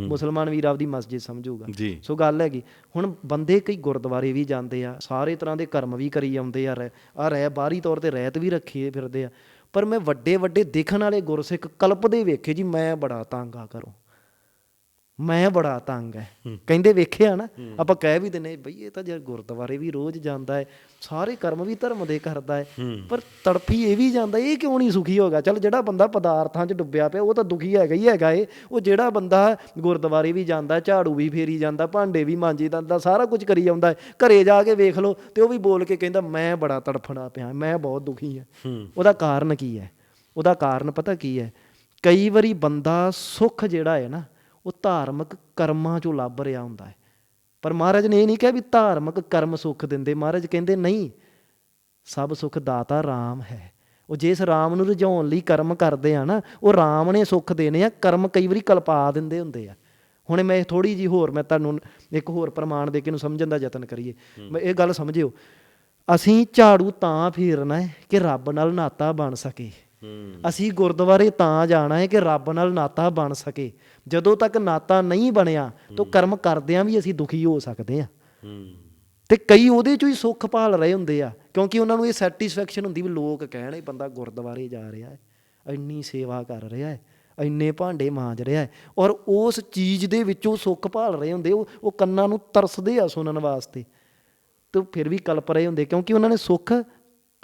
ਮੁਸਲਮਾਨ ਵੀਰ ਆਪਦੀ ਮਸਜਿਦ ਸਮਝੂਗਾ। ਸੋ ਗੱਲ ਹੈਗੀ। ਹੁਣ ਬੰਦੇ ਕਈ ਗੁਰਦੁਆਰੇ ਵੀ ਜਾਂਦੇ ਆ ਸਾਰੇ ਤਰ੍ਹਾਂ ਦੇ ਕਰਮ ਵੀ ਕਰੀ ਜਾਂਦੇ ਆ ਆ ਰਹਿ ਬਾਹਰੀ ਤੌਰ ਤੇ ਰਹਿਤ ਵੀ ਰੱਖੀ ਫਿਰਦੇ ਆ। ਪਰ ਮੈਂ ਵੱਡੇ ਵੱਡੇ ਦੇਖਣ ਵਾਲੇ ਗੁਰਸਿੱਖ ਕਲਪਦੇ ਵੇਖੇ ਜੀ ਮੈਂ ਬੜਾ ਤੰਗ ਆ ਕਰੋ ਮੈਂ ਬੜਾ ਤੰਗ ਹੈ। ਕਹਿੰਦੇ ਵੇਖਿਆ ਨਾ ਆਪਾਂ ਕਹਿ ਵੀ ਦਿੰਨੇ ਬਈ ਇਹ ਤਾਂ ਜੇ ਗੁਰਦੁਆਰੇ ਵੀ ਰੋਜ਼ ਜਾਂਦਾ ਹੈ ਸਾਰੇ ਕਰਮ ਵੀ ਧਰਮ ਦੇ ਕਰਦਾ ਹੈ। ਪਰ ਤੜਫੀ ਇਹ ਵੀ ਜਾਂਦਾ ਇਹ ਕਿਉਂ ਨਹੀਂ ਸੁਖੀ ਹੋਗਾ? ਚਲ ਜਿਹੜਾ ਬੰਦਾ ਪਦਾਰਥਾਂ 'ਚ ਡੁੱਬਿਆ ਪਿਆ ਉਹ ਤਾਂ ਦੁਖੀ ਹੈਗਾ ਹੀ ਹੈਗਾ ਏ। ਉਹ ਜਿਹੜਾ ਬੰਦਾ ਗੁਰਦੁਆਰੇ ਵੀ ਜਾਂਦਾ ਝਾੜੂ ਵੀ ਫੇਰੀ ਜਾਂਦਾ ਭਾਂਡੇ ਵੀ ਮਾਂਜੀ ਜਾਂਦਾ ਸਾਰਾ ਕੁਝ ਕਰੀ ਜਾਂਦਾ ਘਰੇ ਜਾ ਕੇ ਵੇਖ ਲਓ ਤੇ ਉਹ ਵੀ ਬੋਲ ਕੇ ਕਹਿੰਦਾ ਮੈਂ ਬੜਾ ਤੜਫਣਾ ਪਿਆ ਮੈਂ ਬਹੁਤ ਦੁਖੀ ਹਾਂ। ਉਹਦਾ ਕਾਰਨ ਕੀ ਹੈ ਉਹਦਾ ਕਾਰਨ ਪਤਾ ਕੀ ਹੈ ਕਈ ਵਾਰੀ ਬੰਦਾ ਸੁੱਖ ਜਿਹੜਾ ਹੈ ਨਾ ਉਹ ਧਾਰਮਿਕ ਕਰਮਾਂ ਚੋਂ ਲੱਭ ਰਿਹਾ ਹੁੰਦਾ ਹੈ। ਪਰ ਮਹਾਰਾਜ ਨੇ ਇਹ ਨਹੀਂ ਕਿਹਾ ਵੀ ਧਾਰਮਿਕ ਕਰਮ ਸੁੱਖ ਦਿੰਦੇ। ਮਹਾਰਾਜ ਕਹਿੰਦੇ ਨਹੀਂ ਸਭ ਸੁੱਖ ਦਾਤਾ RAM ਹੈ। ਉਹ ਜਿਸ RAM ਨੂੰ ਰਜਾਉਣ ਲਈ ਕਰਮ ਕਰਦੇ ਆ ਨਾ ਉਹ RAM ਨੇ ਸੁੱਖ ਦੇਣੇ ਆ ਕਰਮ ਕਈ ਵਾਰੀ ਕਲਪਾ ਦਿੰਦੇ ਹੁੰਦੇ ਆ। ਹੁਣ ਮੈਂ ਥੋੜੀ ਜੀ ਹੋਰ ਮੈਂ ਤੁਹਾਨੂੰ ਇੱਕ ਹੋਰ ਪ੍ਰਮਾਣ ਦੇ ਕੇ ਨੂੰ ਸਮਝਣ ਦਾ ਯਤਨ ਕਰੀਏ। ਮੈਂ ਇਹ ਗੱਲ ਸਮਝਿਓ ਅਸੀਂ ਝਾੜੂ ਤਾਂ ਫੇਰਨਾ ਹੈ ਕਿ ਰੱਬ ਨਾਲ ਨਾਤਾ ਬਣ ਸਕੇ। ਅਸੀਂ ਗੁਰਦੁਆਰੇ ਤਾਂ ਜਾਣਾ ਹੈ ਕਿ ਰੱਬ ਨਾਲ ਨਾਤਾ ਬਣ ਸਕੇ। ਜਦੋਂ ਤੱਕ ਨਾਤਾ ਨਹੀਂ ਬਣਿਆ ਤਾਂ ਕਰਮ ਕਰਦਿਆਂ ਵੀ ਅਸੀਂ ਦੁਖੀ ਹੋ ਸਕਦੇ ਹੂੰ। ਤੇ ਕਈ ਉਹਦੇ ਚੋਂ ਹੀ ਸੁੱਖ ਭਾਲ ਰਹੇ ਹੁੰਦੇ ਆ ਕਿਉਂਕਿ ਉਹਨਾਂ ਨੂੰ ਇਹ ਸੈਟੀਸਫੈਕਸ਼ਨ ਹੁੰਦੀ ਵੀ ਲੋਕ ਕਹਿਣ ਇਹ ਬੰਦਾ ਗੁਰਦੁਆਰੇ ਜਾ ਰਿਹਾ ਹੈ ਇੰਨੀ ਸੇਵਾ ਕਰ ਰਿਹਾ ਹੈ ਇੰਨੇ ਭਾਂਡੇ ਮਾਂਜ ਰਿਹਾ ਹੈ ਔਰ ਉਸ ਚੀਜ਼ ਦੇ ਵਿੱਚੋਂ ਸੁੱਖ ਭਾਲ ਰਹੇ ਹੁੰਦੇ ਉਹ ਉਹ ਕੰਨਾਂ ਨੂੰ ਤਰਸਦੇ ਆ ਸੁਣਨ ਵਾਸਤੇ। ਤੇ ਫਿਰ ਵੀ ਕਲਪ ਰਹੇ ਹੁੰਦੇ ਕਿਉਂਕਿ ਉਹਨਾਂ ਨੇ ਸੁੱਖ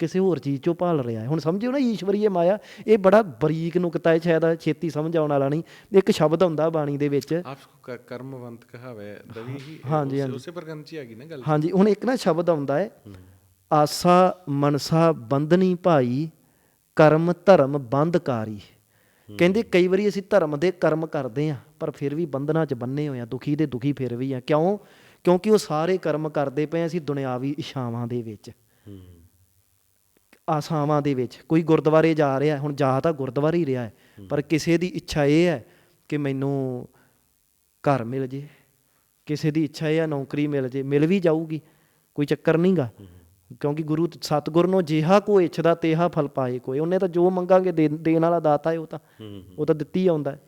ਕਿਸੇ ਹੋਰ ਚੀਜ਼ ਚੋਂ ਭਾਲ ਰਿਹਾ ਹੈ। ਹੁਣ ਸਮਝਿਓ ਨਾ ਈਸ਼ਵਰੀਏ ਮਾਇਆ ਇਹ ਬੜਾ ਬਰੀਕ ਨੁਕਤਾ ਹੈ ਸ਼ਾਇਦ ਛੇਤੀ ਸਮਝ ਆਉਣ ਵਾਲਾ ਨਹੀਂ। ਇੱਕ ਸ਼ਬਦ ਹੁੰਦਾ ਬਾਣੀ ਦੇ ਵਿੱਚ। ਆਪ ਕਰਮਵੰਤ ਕਹਾਵੇ ਦਵੀ ਹੀ ਹਾਂਜੀ, ਉਸੇ- ਹਾਂਜੀ। ਉਸੇ ਪ੍ਰਕਾਰ ਚ ਆ ਗਈ ਨਾ ਗੱਲ। ਹਾਂਜੀ ਹੁਣ ਇੱਕ ਨਾ ਸ਼ਬਦ ਆਉਂਦਾ ਹੈ ਆਸਾ ਮਨਸਾ ਬੰਧਨੀ ਭਾਈ ਕਰਮ ਧਰਮ ਬੰਧਕਾਰੀ ਕਹਿੰਦੇ ਕਈ ਵਾਰੀ ਅਸੀਂ ਧਰਮ ਦੇ ਕਰਮ ਕਰਦੇ ਆ ਪਰ ਫਿਰ ਵੀ ਬੰਧਨਾਂ 'ਚ ਬੰਨੇ ਹੋਏ ਆ ਦੁਖੀ ਦੇ ਦੁਖੀ ਫਿਰ ਵੀ ਆ ਕਿਉਂ? ਕਿਉਂਕਿ ਉਹ ਸਾਰੇ ਕਰਮ ਕਰਦੇ ਪਏ ਅਸੀਂ ਦੁਨਿਆਵੀ ਇਸ਼ਾਵਾਂ ਦੇ ਵਿੱਚ। ਆਸਾਵਾਂ ਦੇ ਵਿੱਚ। ਕੋਈ ਗੁਰਦੁਆਰੇ ਜਾ ਰਿਹਾ ਹੁਣ ਜਾ ਤਾਂ ਗੁਰਦੁਆਰੇ ਹੀ ਰਿਹਾ ਹੈ ਪਰ ਕਿਸੇ ਦੀ ਇੱਛਾ ਇਹ ਹੈ ਕਿ ਮੈਨੂੰ ਘਰ ਮਿਲ ਜੇ। ਕਿਸੇ ਦੀ ਇੱਛਾ ਇਹ ਹੈ ਨੌਕਰੀ ਮਿਲ ਜੇ। ਮਿਲ ਵੀ ਜਾਊਗੀ ਕੋਈ ਚੱਕਰ ਨਹੀਂਗਾ ਕਿਉਂਕਿ ਗੁਰੂ ਸਤਿਗੁਰ ਨੂੰ ਜਿਹਾ ਕੋ ਇੱਛਦਾ ਤੇਹਾ ਫਲ ਪਾਏ ਕੋਈ। ਉਹਨੇ ਤਾਂ ਜੋ ਮੰਗਾਂਗੇ ਦੇਣ ਵਾਲਾ ਦਾਤਾ ਹੈ ਉਹ ਤਾਂ। ਉਹ ਤਾਂ ਦਿੱਤੀ ਆਉਂਦਾ ਹੈ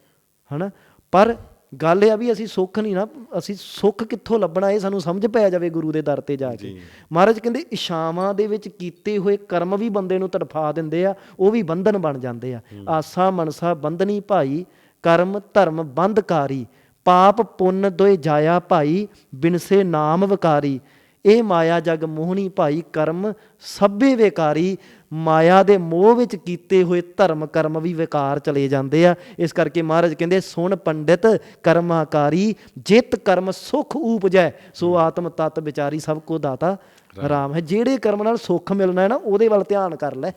ਹਨਾ? ਪਰ ਗੱਲ ਇਹ ਆ ਵੀ ਅਸੀਂ ਸੁੱਖ ਨਹੀਂ ਨਾ ਅਸੀਂ ਸੁੱਖ ਕਿੱਥੋਂ ਲੱਭਣਾ ਇਹ ਸਾਨੂੰ ਸਮਝ ਪੈ ਜਾਵੇ ਗੁਰੂ ਦੇ ਦਰ ਤੇ ਜਾ ਕੇ। ਮਹਾਰਾਜ ਕਹਿੰਦੇ ਇਸ਼ਾਵਾਂ ਦੇ ਵਿੱਚ ਕੀਤੇ ਹੋਏ ਕਰਮ ਵੀ ਬੰਦੇ ਨੂੰ ਤੜਫਾ ਦਿੰਦੇ ਆ ਉਹ ਵੀ ਬੰਧਨ ਬਣ ਜਾਂਦੇ ਆ। ਆਸਾ ਮਨਸਾ ਬੰਧਨੀ ਭਾਈ ਕਰਮ ਧਰਮ ਬੰਧਕਾਰੀ ਪਾਪ ਪੁੰਨ ਦੋਇ ਜਾਇਆ ਭਾਈ ਬਿਨਸੇ ਨਾਮ ਵਿਕਾਰੀ। ਇਹ ਮਾਇਆ ਜਗ ਮੋਹਣੀ ਭਾਈ ਕਰਮ ਸਭੇ ਵਿਕਾਰੀ ਮਾਇਆ ਦੇ ਮੋਹ ਵਿੱਚ ਕੀਤੇ ਹੋਏ ਧਰਮ ਕਰਮ ਵੀ ਵਿਕਾਰ ਚਲੇ ਜਾਂਦੇ ਆ। ਇਸ ਕਰਕੇ ਮਹਾਰਾਜ ਕਹਿੰਦੇ ਸੁਣ ਪੰਡਿਤ ਕਰਮਾਕਾਰੀ ਜਿਤ ਕਰਮ ਸੁਖ ਊਪਜੈ ਸੋ ਆਤਮ ਤਤ ਵਿਚਾਰੀ ਸਭ ਕੋ ਦਾਤਾ ਰਾਮ। ਹੈ। ਜਿਹੜੇ ਕਰਮ ਨਾਲ ਸੁੱਖ ਮਿਲਣਾ ਹੈ ਨਾ ਉਹਦੇ ਵੱਲ ਧਿਆਨ ਕਰ ਲੈ।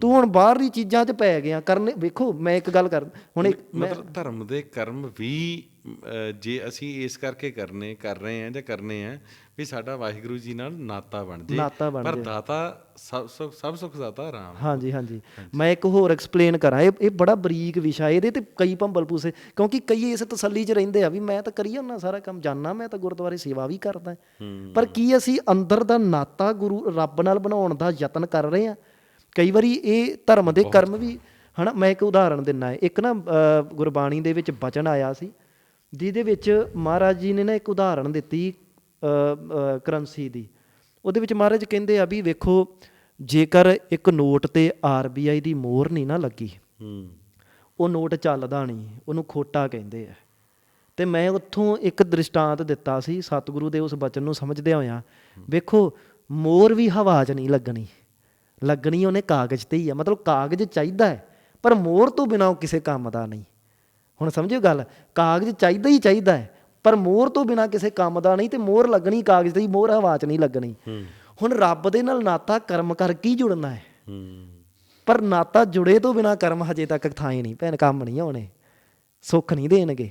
ਤੂੰ ਹੁਣ ਬਾਹਰਲੀ ਚੀਜ਼ਾਂ 'ਚ ਪੈ ਗਿਆ ਕਰਨੇ ਵੇਖੋ ਮੈਂ ਇੱਕ ਗੱਲ ਕਰ ਹੁਣ ਇੱਕ ਮਤਲਬ ਧਰਮ ਦੇ ਕਰਮ ਵੀ ਜੇ ਅਸੀਂ ਇਸ ਕਰਕੇ ਕਰਨੇ ਕਰ ਰਹੇ ਹਾਂ ਜਾਂ ਕਰਨੇ ਆ ਵੀ ਸਾਡਾ ਵਾਹਿਗੁਰੂ ਜੀ ਨਾਲ ਨਾਤਾ ਬਣ ਜੇ। ਪਰ ਦਾਤਾ ਸਭ ਸੁੱਖ ਸਭ ਸੁੱਖ ਦਾਤਾ ਰਾਮ ਹਾਂਜੀ ਹਾਂਜੀ। ਮੈਂ ਇੱਕ ਹੋਰ ਐਕਸਪਲੇਨ ਕਰਾਂ। ਇਹ ਇਹ ਬੜਾ ਬਰੀਕ ਵਿਸ਼ਾ ਇਹਦੇ ਤੇ ਕਈ ਭੰਬਲ ਪੂਸੇ ਕਿਉਂਕਿ ਕਈ ਇਸ ਤਸੱਲੀ 'ਚ ਰਹਿੰਦੇ ਆ ਵੀ ਮੈਂ ਤਾਂ ਕਰੀ ਜਾਂਦਾ ਸਾਰਾ ਕੰਮ ਜਾਣਾ ਮੈਂ ਤਾਂ ਗੁਰਦੁਆਰੇ ਸੇਵਾ ਵੀ ਕਰਦਾ। ਪਰ ਕੀ ਅਸੀਂ ਅੰਦਰ ਦਾ ਨਾਤਾ ਗੁਰੂ ਰੱਬ ਨਾਲ ਬਣਾਉਣ ਦਾ ਯਤਨ ਕਰ ਰਹੇ ਆ ਕਈ ਵਾਰੀ ਇਹ ਧਰਮ ਦੇ ਕਰਮ ਵੀ ਹਨਾ ਮੈਂ ਇੱਕ ਉਦਾਹਰਣ ਦਿੰਨਾ ਹੈ। ਇੱਕ ਨਾ ਗੁਰਬਾਣੀ ਦੇ ਵਿੱਚ ਬਚਨ ਆਇਆ ਸੀ। ਜਿਹਦੇ ਵਿੱਚ ਮਹਾਰਾਜ ਜੀ ਨੇ ਨਾ ਇੱਕ ਉਦਾਹਰਣ ਦਿੱਤੀ ਕਰੰਸੀ ਦੀ। ਉਹਦੇ ਵਿੱਚ ਮਹਾਰਾਜ ਕਹਿੰਦੇ ਆ ਵੀ ਵੇਖੋ ਜੇਕਰ ਇੱਕ ਨੋਟ ਤੇ ਆਰਬੀਆਈ ਦੀ ਮੋਹਰ ਨਹੀਂ ਨਾ ਲੱਗੀ ਹੂੰ। ਉਹ ਨੋਟ ਚੱਲਦਾ ਨਹੀਂ ਉਹਨੂੰ ਖੋਟਾ ਕਹਿੰਦੇ ਆ। ਤੇ ਮੈਂ ਉੱਥੋਂ ਇੱਕ ਦ੍ਰਿਸ਼ਟਾਂਤ ਦਿੱਤਾ ਸੀ ਸਤਿਗੁਰੂ ਦੇ ਉਸ ਬਚਨ ਨੂੰ ਸਮਝਦਿਆਂ ਹੋਇਆਂ ਵੇਖੋ ਮੋਹਰ ਵੀ ਹਵਾ 'ਚ ਨਹੀਂ ਲੱਗਣੀ। ਲੱਗਣੀ ਉਹਨੇ ਕਾਗਜ਼ ਤੇ ਹੀ ਆ ਮਤਲਬ ਕਾਗਜ਼ ਚਾਹੀਦਾ ਹੈ ਪਰ ਮੋਹਰ ਤੋਂ ਬਿਨਾ ਉਹ ਕਿਸੇ ਕੰਮ ਦਾ ਨਹੀਂ। ਹੁਣ ਸਮਝਿਓ ਗੱਲ ਕਾਗਜ਼ ਚਾਹੀਦਾ ਹੀ ਚਾਹੀਦਾ ਹੈ ਪਰ ਮੋਹਰ ਤੋਂ ਬਿਨਾ ਕਿਸੇ ਕੰਮ ਦਾ ਨਹੀਂ ਤੇ ਮੋਹਰ ਲੱਗਣੀ ਕਾਗਜ਼ ਤੇ ਹੀ ਮੋਹਰ ਹਵਾ 'ਚ ਨਹੀਂ ਲੱਗਣੀ। ਹੁਣ ਰੱਬ ਦੇ ਨਾਲ ਨਾਤਾ ਕਰਮ ਕਰਕੇ ਹੀ ਜੁੜਨਾ ਹੈ? ਪਰ ਨਾਤਾ ਜੁੜੇ ਤੋਂ ਬਿਨਾ ਕਰਮ ਹਜੇ ਤੱਕ ਥਾਂ ਹੀ ਨਹੀਂ ਭੈਣ ਕੰਮ ਨਹੀਂ ਹੋਣੇ ਸੁੱਖ ਨਹੀਂ ਦੇਣਗੇ।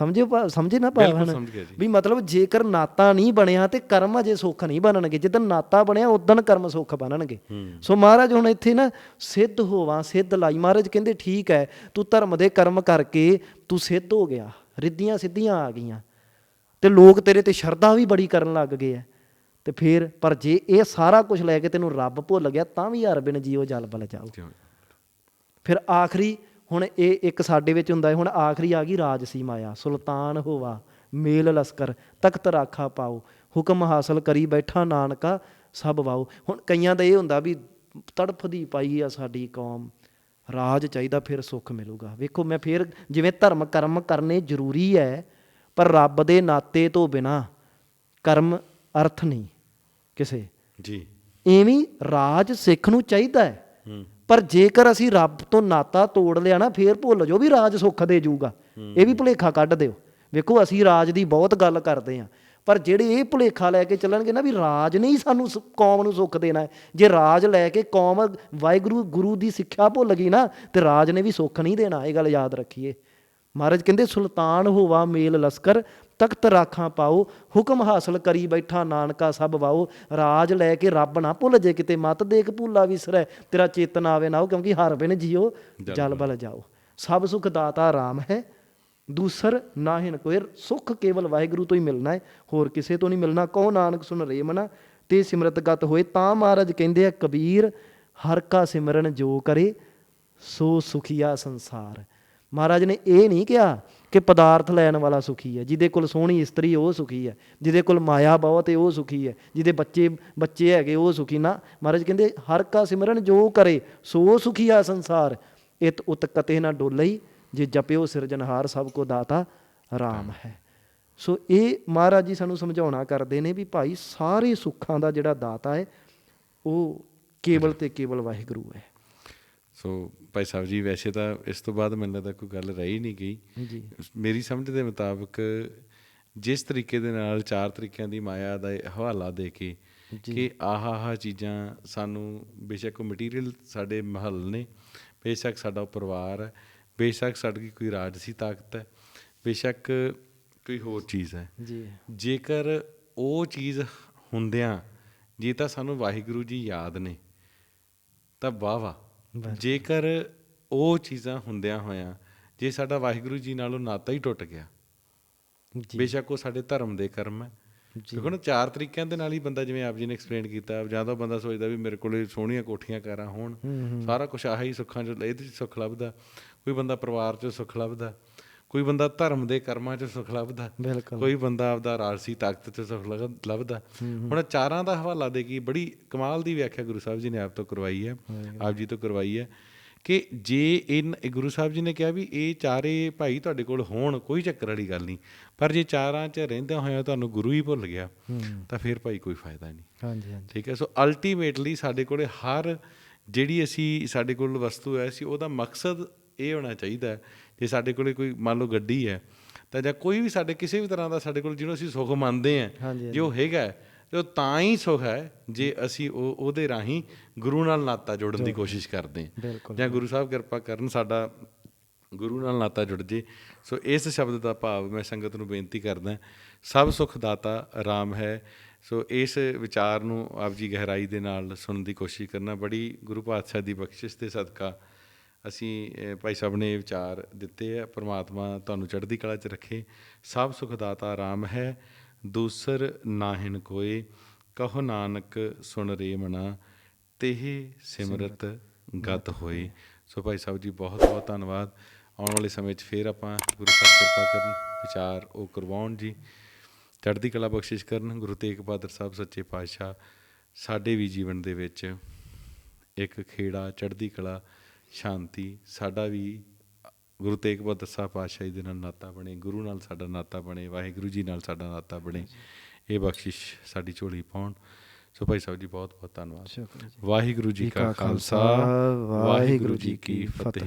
ਸਮਝਿਓ ਸਮਝੇ ਨਾ ਭਾਵਨ। ਵੀ ਮਤਲਬ ਜੇਕਰ ਨਾਤਾ ਨਹੀਂ ਬਣਿਆ ਤੇ ਕਰਮ ਅਜੇ ਸੁੱਖ ਨਹੀਂ ਬਣਨਗੇ। ਜਿੱਦਨ ਨਾਤਾ ਬਣਿਆ ਉਦੋਂ ਕਰਮ ਸੁੱਖ ਬਣਨਗੇ। ਸੋ ਮਹਾਰਾਜ ਹੁਣ ਇੱਥੇ ਨਾ ਸਿੱਧ ਹੋਵਾਂ ਸਿੱਧ ਲਾਈ। ਮਹਾਰਾਜ ਕਹਿੰਦੇ ਠੀਕ ਹੈ ਤੂੰ ਧਰਮ ਦੇ ਕਰਮ ਕਰਕੇ ਤੂੰ ਸਿੱਧ ਹੋ ਗਿਆ। ਰਿੱਧੀਆਂ ਸਿੱਧੀਆਂ ਆ ਗਈਆਂ। ਤੇ ਲੋਕ ਤੇਰੇ ਤੇ ਸ਼ਰਧਾ ਵੀ ਬੜੀ ਕਰਨ ਲੱਗ ਗਏ ਆ ਤੇ ਫਿਰ ਪਰ ਜੇ ਇਹ ਸਾਰਾ ਕੁਝ ਲੈ ਕੇ ਤੈਨੂੰ ਰੱਬ ਭੁੱਲ ਗਿਆ ਤਾਂ ਵੀ ਹਰ ਬਿਨ ਜੀਓ ਜਲ ਬਲ ਜਾਓ? ਫਿਰ ਆਖਰੀ ਹੁਣ ਇਹ ਇੱਕ ਸਾਡੇ ਵਿੱਚ ਹੁੰਦਾ ਹੈ ਹੁਣ ਆਖਰੀ ਆ ਗਈ ਰਾਜਸੀ ਮਾਇਆ ਸੁਲਤਾਨ ਹੋਵਾ ਮੇਲ ਲਸਕਰ ਤਖਤ ਰਾਖਾ ਪਾਓ ਹੁਕਮ ਹਾਸਲ ਕਰੀ ਬੈਠਾ ਨਾਨਕਾ ਸਭ ਵਾਓ। ਹੁਣ ਕਈਆਂ ਦਾ ਇਹ ਹੁੰਦਾ ਵੀ ਤੜਫਦੀ ਪਾਈ ਆ ਸਾਡੀ ਕੌਮ ਰਾਜ ਚਾਹੀਦਾ ਫਿਰ ਸੁੱਖ ਮਿਲੂਗਾ। ਵੇਖੋ ਮੈਂ ਫਿਰ ਜਿਵੇਂ ਧਰਮ ਕਰਮ ਕਰਨੇ ਜ਼ਰੂਰੀ ਹੈ ਪਰ ਰੱਬ ਦੇ ਨਾਤੇ ਤੋਂ ਬਿਨਾ ਕਰਮ ਅਰਥ ਨਹੀਂ ਕਿਸੇ। ਜੀ। ਐਵੇਂ ਰਾਜ ਸਿੱਖ ਨੂੰ ਚਾਹੀਦਾ ਹੂੰ। ਪਰ ਜੇਕਰ ਅਸੀਂ ਰੱਬ ਤੋਂ ਨਾਤਾ ਤੋੜ ਲਿਆ ਨਾ, ਫੇਰ ਭੁੱਲ ਜਾਓ ਵੀ ਰਾਜ ਸੁੱਖ ਦੇ ਜੂਗਾ। ਇਹ ਵੀ ਭੁਲੇਖਾ ਕੱਢ ਦਿਓ। ਵੇਖੋ, ਅਸੀਂ ਰਾਜ ਦੀ ਬਹੁਤ ਗੱਲ ਕਰਦੇ ਹਾਂ। ਪਰ ਜਿਹੜੇ ਇਹ ਭੁਲੇਖਾ ਲੈ ਕੇ ਚੱਲਣਗੇ ਨਾ ਵੀ ਰਾਜ ਨਹੀਂ ਸਾਨੂੰ ਸੁ- ਕੌਮ ਨੂੰ ਸੁੱਖ ਦੇਣਾ ਜੇ ਰਾਜ ਲੈ ਕੇ ਕੌਮ ਵਾਹਿਗੁਰੂ, ਗੁਰੂ ਦੀ ਸਿੱਖਿਆ ਭੁੱਲ ਗਈ ਨਾ, ਤੇ ਰਾਜ ਨੇ ਵੀ ਸੁੱਖ ਨਹੀਂ ਦੇਣਾ। ਇਹ ਗੱਲ ਯਾਦ ਰੱਖੀਏ। ਮਹਾਰਾਜ ਕਹਿੰਦੇ, ਸੁਲਤਾਨ ਹੋਵਾ ਮੇਲ ਲਸਕਰ ਤਖਤ ਰਾਖਾਂ ਪਾਓ ਹੁਕਮ ਹਾਸਲ ਕਰੀ ਬੈਠਾ ਨਾਨਕਾ ਸਭ ਵਾਓ। ਰਾਜ ਲੈ ਕੇ ਰੱਬ ਨਾ ਭੁੱਲ ਜੇ ਕਿਤੇ ਮਤ ਦੇਖ ਭੁੱਲਾ ਵਿਸਰੈ ਤੇਰਾ ਚੇਤਨ ਆਵੇ ਨਾ ਹੋ ਕਿਉਂਕਿ ਹਰ ਬਿਨ ਜੀਓ ਜਲ ਬਲ ਜਾਓ। ਸਭ ਸੁਖ ਦਾਤਾ ਰਾਮ ਹੈ ਦੂਸਰ ਨਾਹਿਨ ਕੋਈ ਸੁਖ ਕੇਵਲ ਵਾਹਿਗੁਰੂ ਤੋਂ ਹੀ ਮਿਲਣਾ ਹੈ। ਹੋਰ ਕਿਸੇ ਤੋਂ ਨਹੀਂ ਮਿਲਣਾ ਕਹੋ ਨਾਨਕ ਸੁਨ ਰੇ ਮਨਾ ਤੇ ਸਿਮਰਤਗਤ ਹੋਏ ਤਾਂ ਮਹਾਰਾਜ ਕਹਿੰਦੇ ਆ ਕਬੀਰ ਹਰ ਕਾ ਸਿਮਰਨ ਜੋ ਕਰੇ ਸੋ ਸੁਖੀਆ ਸੰਸਾਰ। ਮਹਾਰਾਜ ਨੇ ਇਹ ਨਹੀਂ ਕਿਹਾ ਕਿ ਪਦਾਰਥ ਲੈਣ ਵਾਲਾ ਸੁਖੀ ਹੈ, ਜਿਹਦੇ ਕੋਲ ਸੋਹਣੀ ਇਸਤਰੀ ਉਹ ਸੁਖੀ ਹੈ, ਜਿਹਦੇ ਕੋਲ ਮਾਇਆ ਬਹੁਤ ਹੈ, ਉਹ ਸੁਖੀ ਹੈ, ਜਿਹਦੇ ਬੱਚੇ ਬੱਚੇ ਹੈਗੇ ਉਹ ਸੁਖੀ ਨਾ। ਮਹਾਰਾਜ ਕਹਿੰਦੇ, ਹਰ ਕਾ ਸਿਮਰਨ ਜੋ ਕਰੇ, ਸੋ ਸੁਖੀ ਆ ਸੰਸਾਰ। ਇਤ ਉਤ ਕਤੇ ਨਾ ਡੋਲਈ, ਜੇ ਜਪਿਓ ਸਿਰਜਨਹਾਰ ਸਭ ਕੋ ਦਾਤਾ ਰਾਮ ਹੈ। ਸੋ ਇਹ ਮਹਾਰਾਜ ਜੀ ਸਾਨੂੰ ਸਮਝਾਉਣਾ ਕਰਦੇ ਨੇ ਵੀ ਭਾਈ ਸਾਰੇ ਸੁੱਖਾਂ ਦਾ ਜਿਹੜਾ ਦਾਤਾ ਹੈ, ਉਹ ਕੇਵਲ ਤੇ ਕੇਵਲ ਵਾਹਿਗੁਰੂ ਹੈ। ਸੋ ਭਾਈ ਸਾਹਿਬ ਜੀ ਵੈਸੇ ਤਾਂ ਇਸ ਤੋਂ ਬਾਅਦ ਮੈਨੂੰ ਲੱਗਦਾ ਕੋਈ ਗੱਲ ਰਹੀ ਨਹੀਂ ਗਈ। ਜੀ। ਮੇਰੀ ਸਮਝ ਦੇ ਮੁਤਾਬਕ ਜਿਸ ਤਰੀਕੇ ਦੇ ਨਾਲ ਚਾਰ ਤਰੀਕਿਆਂ ਦੀ ਮਾਇਆ ਦਾ ਹਵਾਲਾ ਦੇ ਕੇ ਕਿ ਆਹ ਆਹ ਚੀਜ਼ਾਂ ਸਾਨੂੰ ਬੇਸ਼ੱਕ ਮਟੀਰੀਅਲ ਸਾਡੇ ਮਹੱਲ ਨੇ ਬੇਸ਼ੱਕ ਸਾਡਾ ਪਰਿਵਾਰ ਹੈ ਬੇਸ਼ੱਕ ਸਾਡੀ ਕੋਈ ਰਾਜਸੀ ਤਾਕਤ ਹੈ ਬੇਸ਼ੱਕ ਕੋਈ ਹੋਰ ਚੀਜ਼ ਹੈ। ਜੀ। ਜੇਕਰ ਉਹ ਚੀਜ਼ ਹੁੰਦਿਆਂ ਜੇ ਤਾਂ ਸਾਨੂੰ ਵਾਹਿਗੁਰੂ ਜੀ ਯਾਦ ਨੇ ਤਾਂ ਵਾਹ ਵਾਹ। ਜੇਕਰ ਉਹ ਚੀਜ਼ਾਂ ਹੁੰਦਿਆਂ ਹੋਇਆਂ ਜੇ ਸਾਡਾ ਵਾਹਿਗੁਰੂ ਜੀ ਨਾਲੋਂ ਨਾਤਾ ਹੀ ਟੁੱਟ ਗਿਆ ਜੀ। ਬੇਸ਼ੱਕ ਉਹ ਸਾਡੇ ਧਰਮ ਦੇ ਕਰਮ ਹੈ। ਕਿਉਂਕਿ ਚਾਰ ਤਰੀਕਿਆਂ ਦੇ ਨਾਲ ਹੀ ਬੰਦਾ ਜਿਵੇਂ ਆਪ ਜੀ ਨੇ ਐਕਸਪਲੇਨ ਕੀਤਾ ਜਾਂ ਤਾਂ ਬੰਦਾ ਸੋਚਦਾ ਵੀ ਮੇਰੇ ਕੋਲੇ ਸੋਹਣੀਆਂ ਕੋਠੀਆਂ ਕਾਰਾਂ ਹੋਣ ਸਾਰਾ ਕੁਝ ਆਹੀ ਸੁੱਖਾਂ ਚ ਇਹਦੇ ਚ ਸੁੱਖ ਲੱਭਦਾ। ਕੋਈ ਬੰਦਾ ਪਰਿਵਾਰ ਚ ਸੁੱਖ ਲੱਭਦਾ। ਕੋਈ ਬੰਦਾ ਧਰਮ ਦੇ ਕਰਮਾਂ ਚ ਸੁੱਖ ਲੱਭਦਾ ਕੋਈ ਬੰਦਾ ਆਪਦਾ ਰਾਜਸੀ ਤਾਕਤ ਚ ਸੁੱਖ ਲੱਭਦਾ। ਹੁਣ ਚਾਰਾਂ ਦਾ ਹਵਾਲਾ ਦੇ ਕੇ ਬੜੀ ਕਮਾਲ ਦੀ ਵਿਆਖਿਆ ਗੁਰੂ ਸਾਹਿਬ ਜੀ ਨੇ ਆਪ ਤੋਂ ਕਰਵਾਈ ਹੈ ਆਪ ਜੀ ਤੋਂ ਕਰਵਾਈ ਹੈ ਕਿ ਜੇ ਇਨ ਗੁਰੂ ਸਾਹਿਬ ਜੀ ਨੇ ਕਿਹਾ ਵੀ ਇਹ ਚਾਰੇ ਭਾਈ ਤੁਹਾਡੇ ਕੋਲ ਹੋਣ ਕੋਈ ਚੱਕਰ ਵਾਲੀ ਗੱਲ ਨਹੀਂ। ਪਰ ਜੇ ਚਾਰਾਂ 'ਚ ਰਹਿੰਦਿਆਂ ਹੋਇਆ ਤੁਹਾਨੂੰ ਗੁਰੂ ਹੀ ਭੁੱਲ ਗਿਆ ਤਾਂ ਫਿਰ ਭਾਈ ਕੋਈ ਫਾਇਦਾ ਨਹੀਂ। ਹਾਂਜੀ ਹਾਂਜੀ। ਠੀਕ ਹੈ ਸੋ ਅਲਟੀਮੇਟਲੀ ਸਾਡੇ ਕੋਲੇ ਹਰ ਜਿਹੜੀ ਅਸੀਂ ਸਾਡੇ ਕੋਲ ਵਸਤੂ ਹੈ ਸੀ ਉਹਦਾ ਮਕਸਦ ਇਹ ਹੋਣਾ ਚਾਹੀਦਾ ਹੈ। ਜੇ ਸਾਡੇ ਕੋਲੇ ਕੋਈ ਮੰਨ ਲਓ ਗੱਡੀ ਹੈ ਤਾਂ ਜਾਂ ਕੋਈ ਵੀ ਸਾਡੇ ਕਿਸੇ ਵੀ ਤਰ੍ਹਾਂ ਦਾ ਸਾਡੇ ਕੋਲ ਜਿਹਨੂੰ ਅਸੀਂ ਸੁੱਖ ਮੰਨਦੇ ਹਾਂਜੀ, ਜੇ ਉਹ ਹੈਗਾ ਤੇ ਉਹ ਤਾਂ ਹੀ ਸੁੱਖ ਹੈ ਜੇ ਅਸੀਂ ਉਹ ਉਹਦੇ ਰਾਹੀਂ ਗੁਰੂ ਨਾਲ ਨਾਤਾ ਜੋੜਨ ਦੀ ਕੋਸ਼ਿਸ਼ ਕਰਦੇ ਹਾਂ। ਜਾਂ ਗੁਰੂ ਸਾਹਿਬ ਕਿਰਪਾ ਕਰਨ ਸਾਡਾ ਗੁਰੂ ਨਾਲ ਨਾਤਾ ਜੁੜ ਜੇ। ਸੋ ਇਸ ਸ਼ਬਦ ਦਾ ਭਾਵ ਮੈਂ ਸੰਗਤ ਨੂੰ ਬੇਨਤੀ ਕਰਦਾ ਸਭ ਸੁਖ ਦਾਤਾ ਰਾਮ ਹੈ। ਸੋ ਇਸ ਵਿਚਾਰ ਨੂੰ ਆਪ ਜੀ ਗਹਿਰਾਈ ਦੇ ਨਾਲ ਸੁਣਨ ਦੀ ਕੋਸ਼ਿਸ਼ ਕਰਨਾ ਬੜੀ ਗੁਰੂ ਪਾਤਸ਼ਾਹ ਦੀ ਬਖਸ਼ਿਸ਼ ਤੇ ਸਦਕਾ ਅਸੀਂ ਭਾਈ ਸਾਹਿਬ ਨੇ ਇਹ ਵਿਚਾਰ ਦਿੱਤੇ ਆ, ਪ੍ਰਮਾਤਮਾ ਤੁਹਾਨੂੰ ਚੜ੍ਹਦੀ ਕਲਾ 'ਚ ਰੱਖੇ। ਸਭ ਸੁਖ ਦਾਤਾ ਰਾਮ ਹੈ, ਦੂਸਰ ਨਾਹਿਨ ਕੋਏ, ਕਹੋ ਨਾਨਕ ਸੁਣ ਰੇ ਮਨਾ, ਤੇਹ ਸਿਮਰਤ ਗਤ ਹੋਏ। ਸੋ ਭਾਈ ਸਾਹਿਬ ਜੀ, ਬਹੁਤ ਬਹੁਤ ਧੰਨਵਾਦ। ਆਉਣ ਵਾਲੇ ਸਮੇਂ 'ਚ ਫੇਰ ਆਪਾਂ ਗੁਰੂ ਸਾਹਿਬ ਕਿਰਪਾ ਕਰਨ ਵਿਚਾਰ ਉਹ ਕਰਵਾਉਣ ਜੀ। ਚੜ੍ਹਦੀ ਕਲਾ ਬਖਸ਼ਿਸ਼ ਕਰਨ, ਗੁਰੂ ਤੇਗ ਬਹਾਦਰ ਸਾਹਿਬ ਸੱਚੇ ਪਾਤਸ਼ਾਹ, ਸਾਡੇ ਵੀ ਜੀਵਨ ਦੇ ਵਿੱਚ ਇੱਕ ਖੇੜਾ, ਚੜ੍ਹਦੀ ਕਲਾ ਸ਼ਾਂਤੀ ਸਾਡਾ ਵੀ ਗੁਰੂ ਤੇਗ ਬਹਾਦਰ ਸਾਹਿਬ ਪਾਤਸ਼ਾਹ ਜੀ ਦੇ ਨਾਲ ਨਾਤਾ ਬਣੇ ਗੁਰੂ ਨਾਲ ਸਾਡਾ ਨਾਤਾ ਬਣੇ ਵਾਹਿਗੁਰੂ ਜੀ ਨਾਲ ਸਾਡਾ ਨਾਤਾ ਬਣੇ ਇਹ ਬਖਸ਼ਿਸ਼ ਸਾਡੀ ਝੋਲੀ ਪਾਉਣ। ਸੋ ਭਾਈ ਸਾਹਿਬ ਜੀ ਬਹੁਤ ਬਹੁਤ ਧੰਨਵਾਦ। ਵਾਹਿਗੁਰੂ ਜੀ ਕਾ ਖਾਲਸਾ ਵਾਹਿਗੁਰੂ ਜੀ ਕੀ ਫਤਿਹ।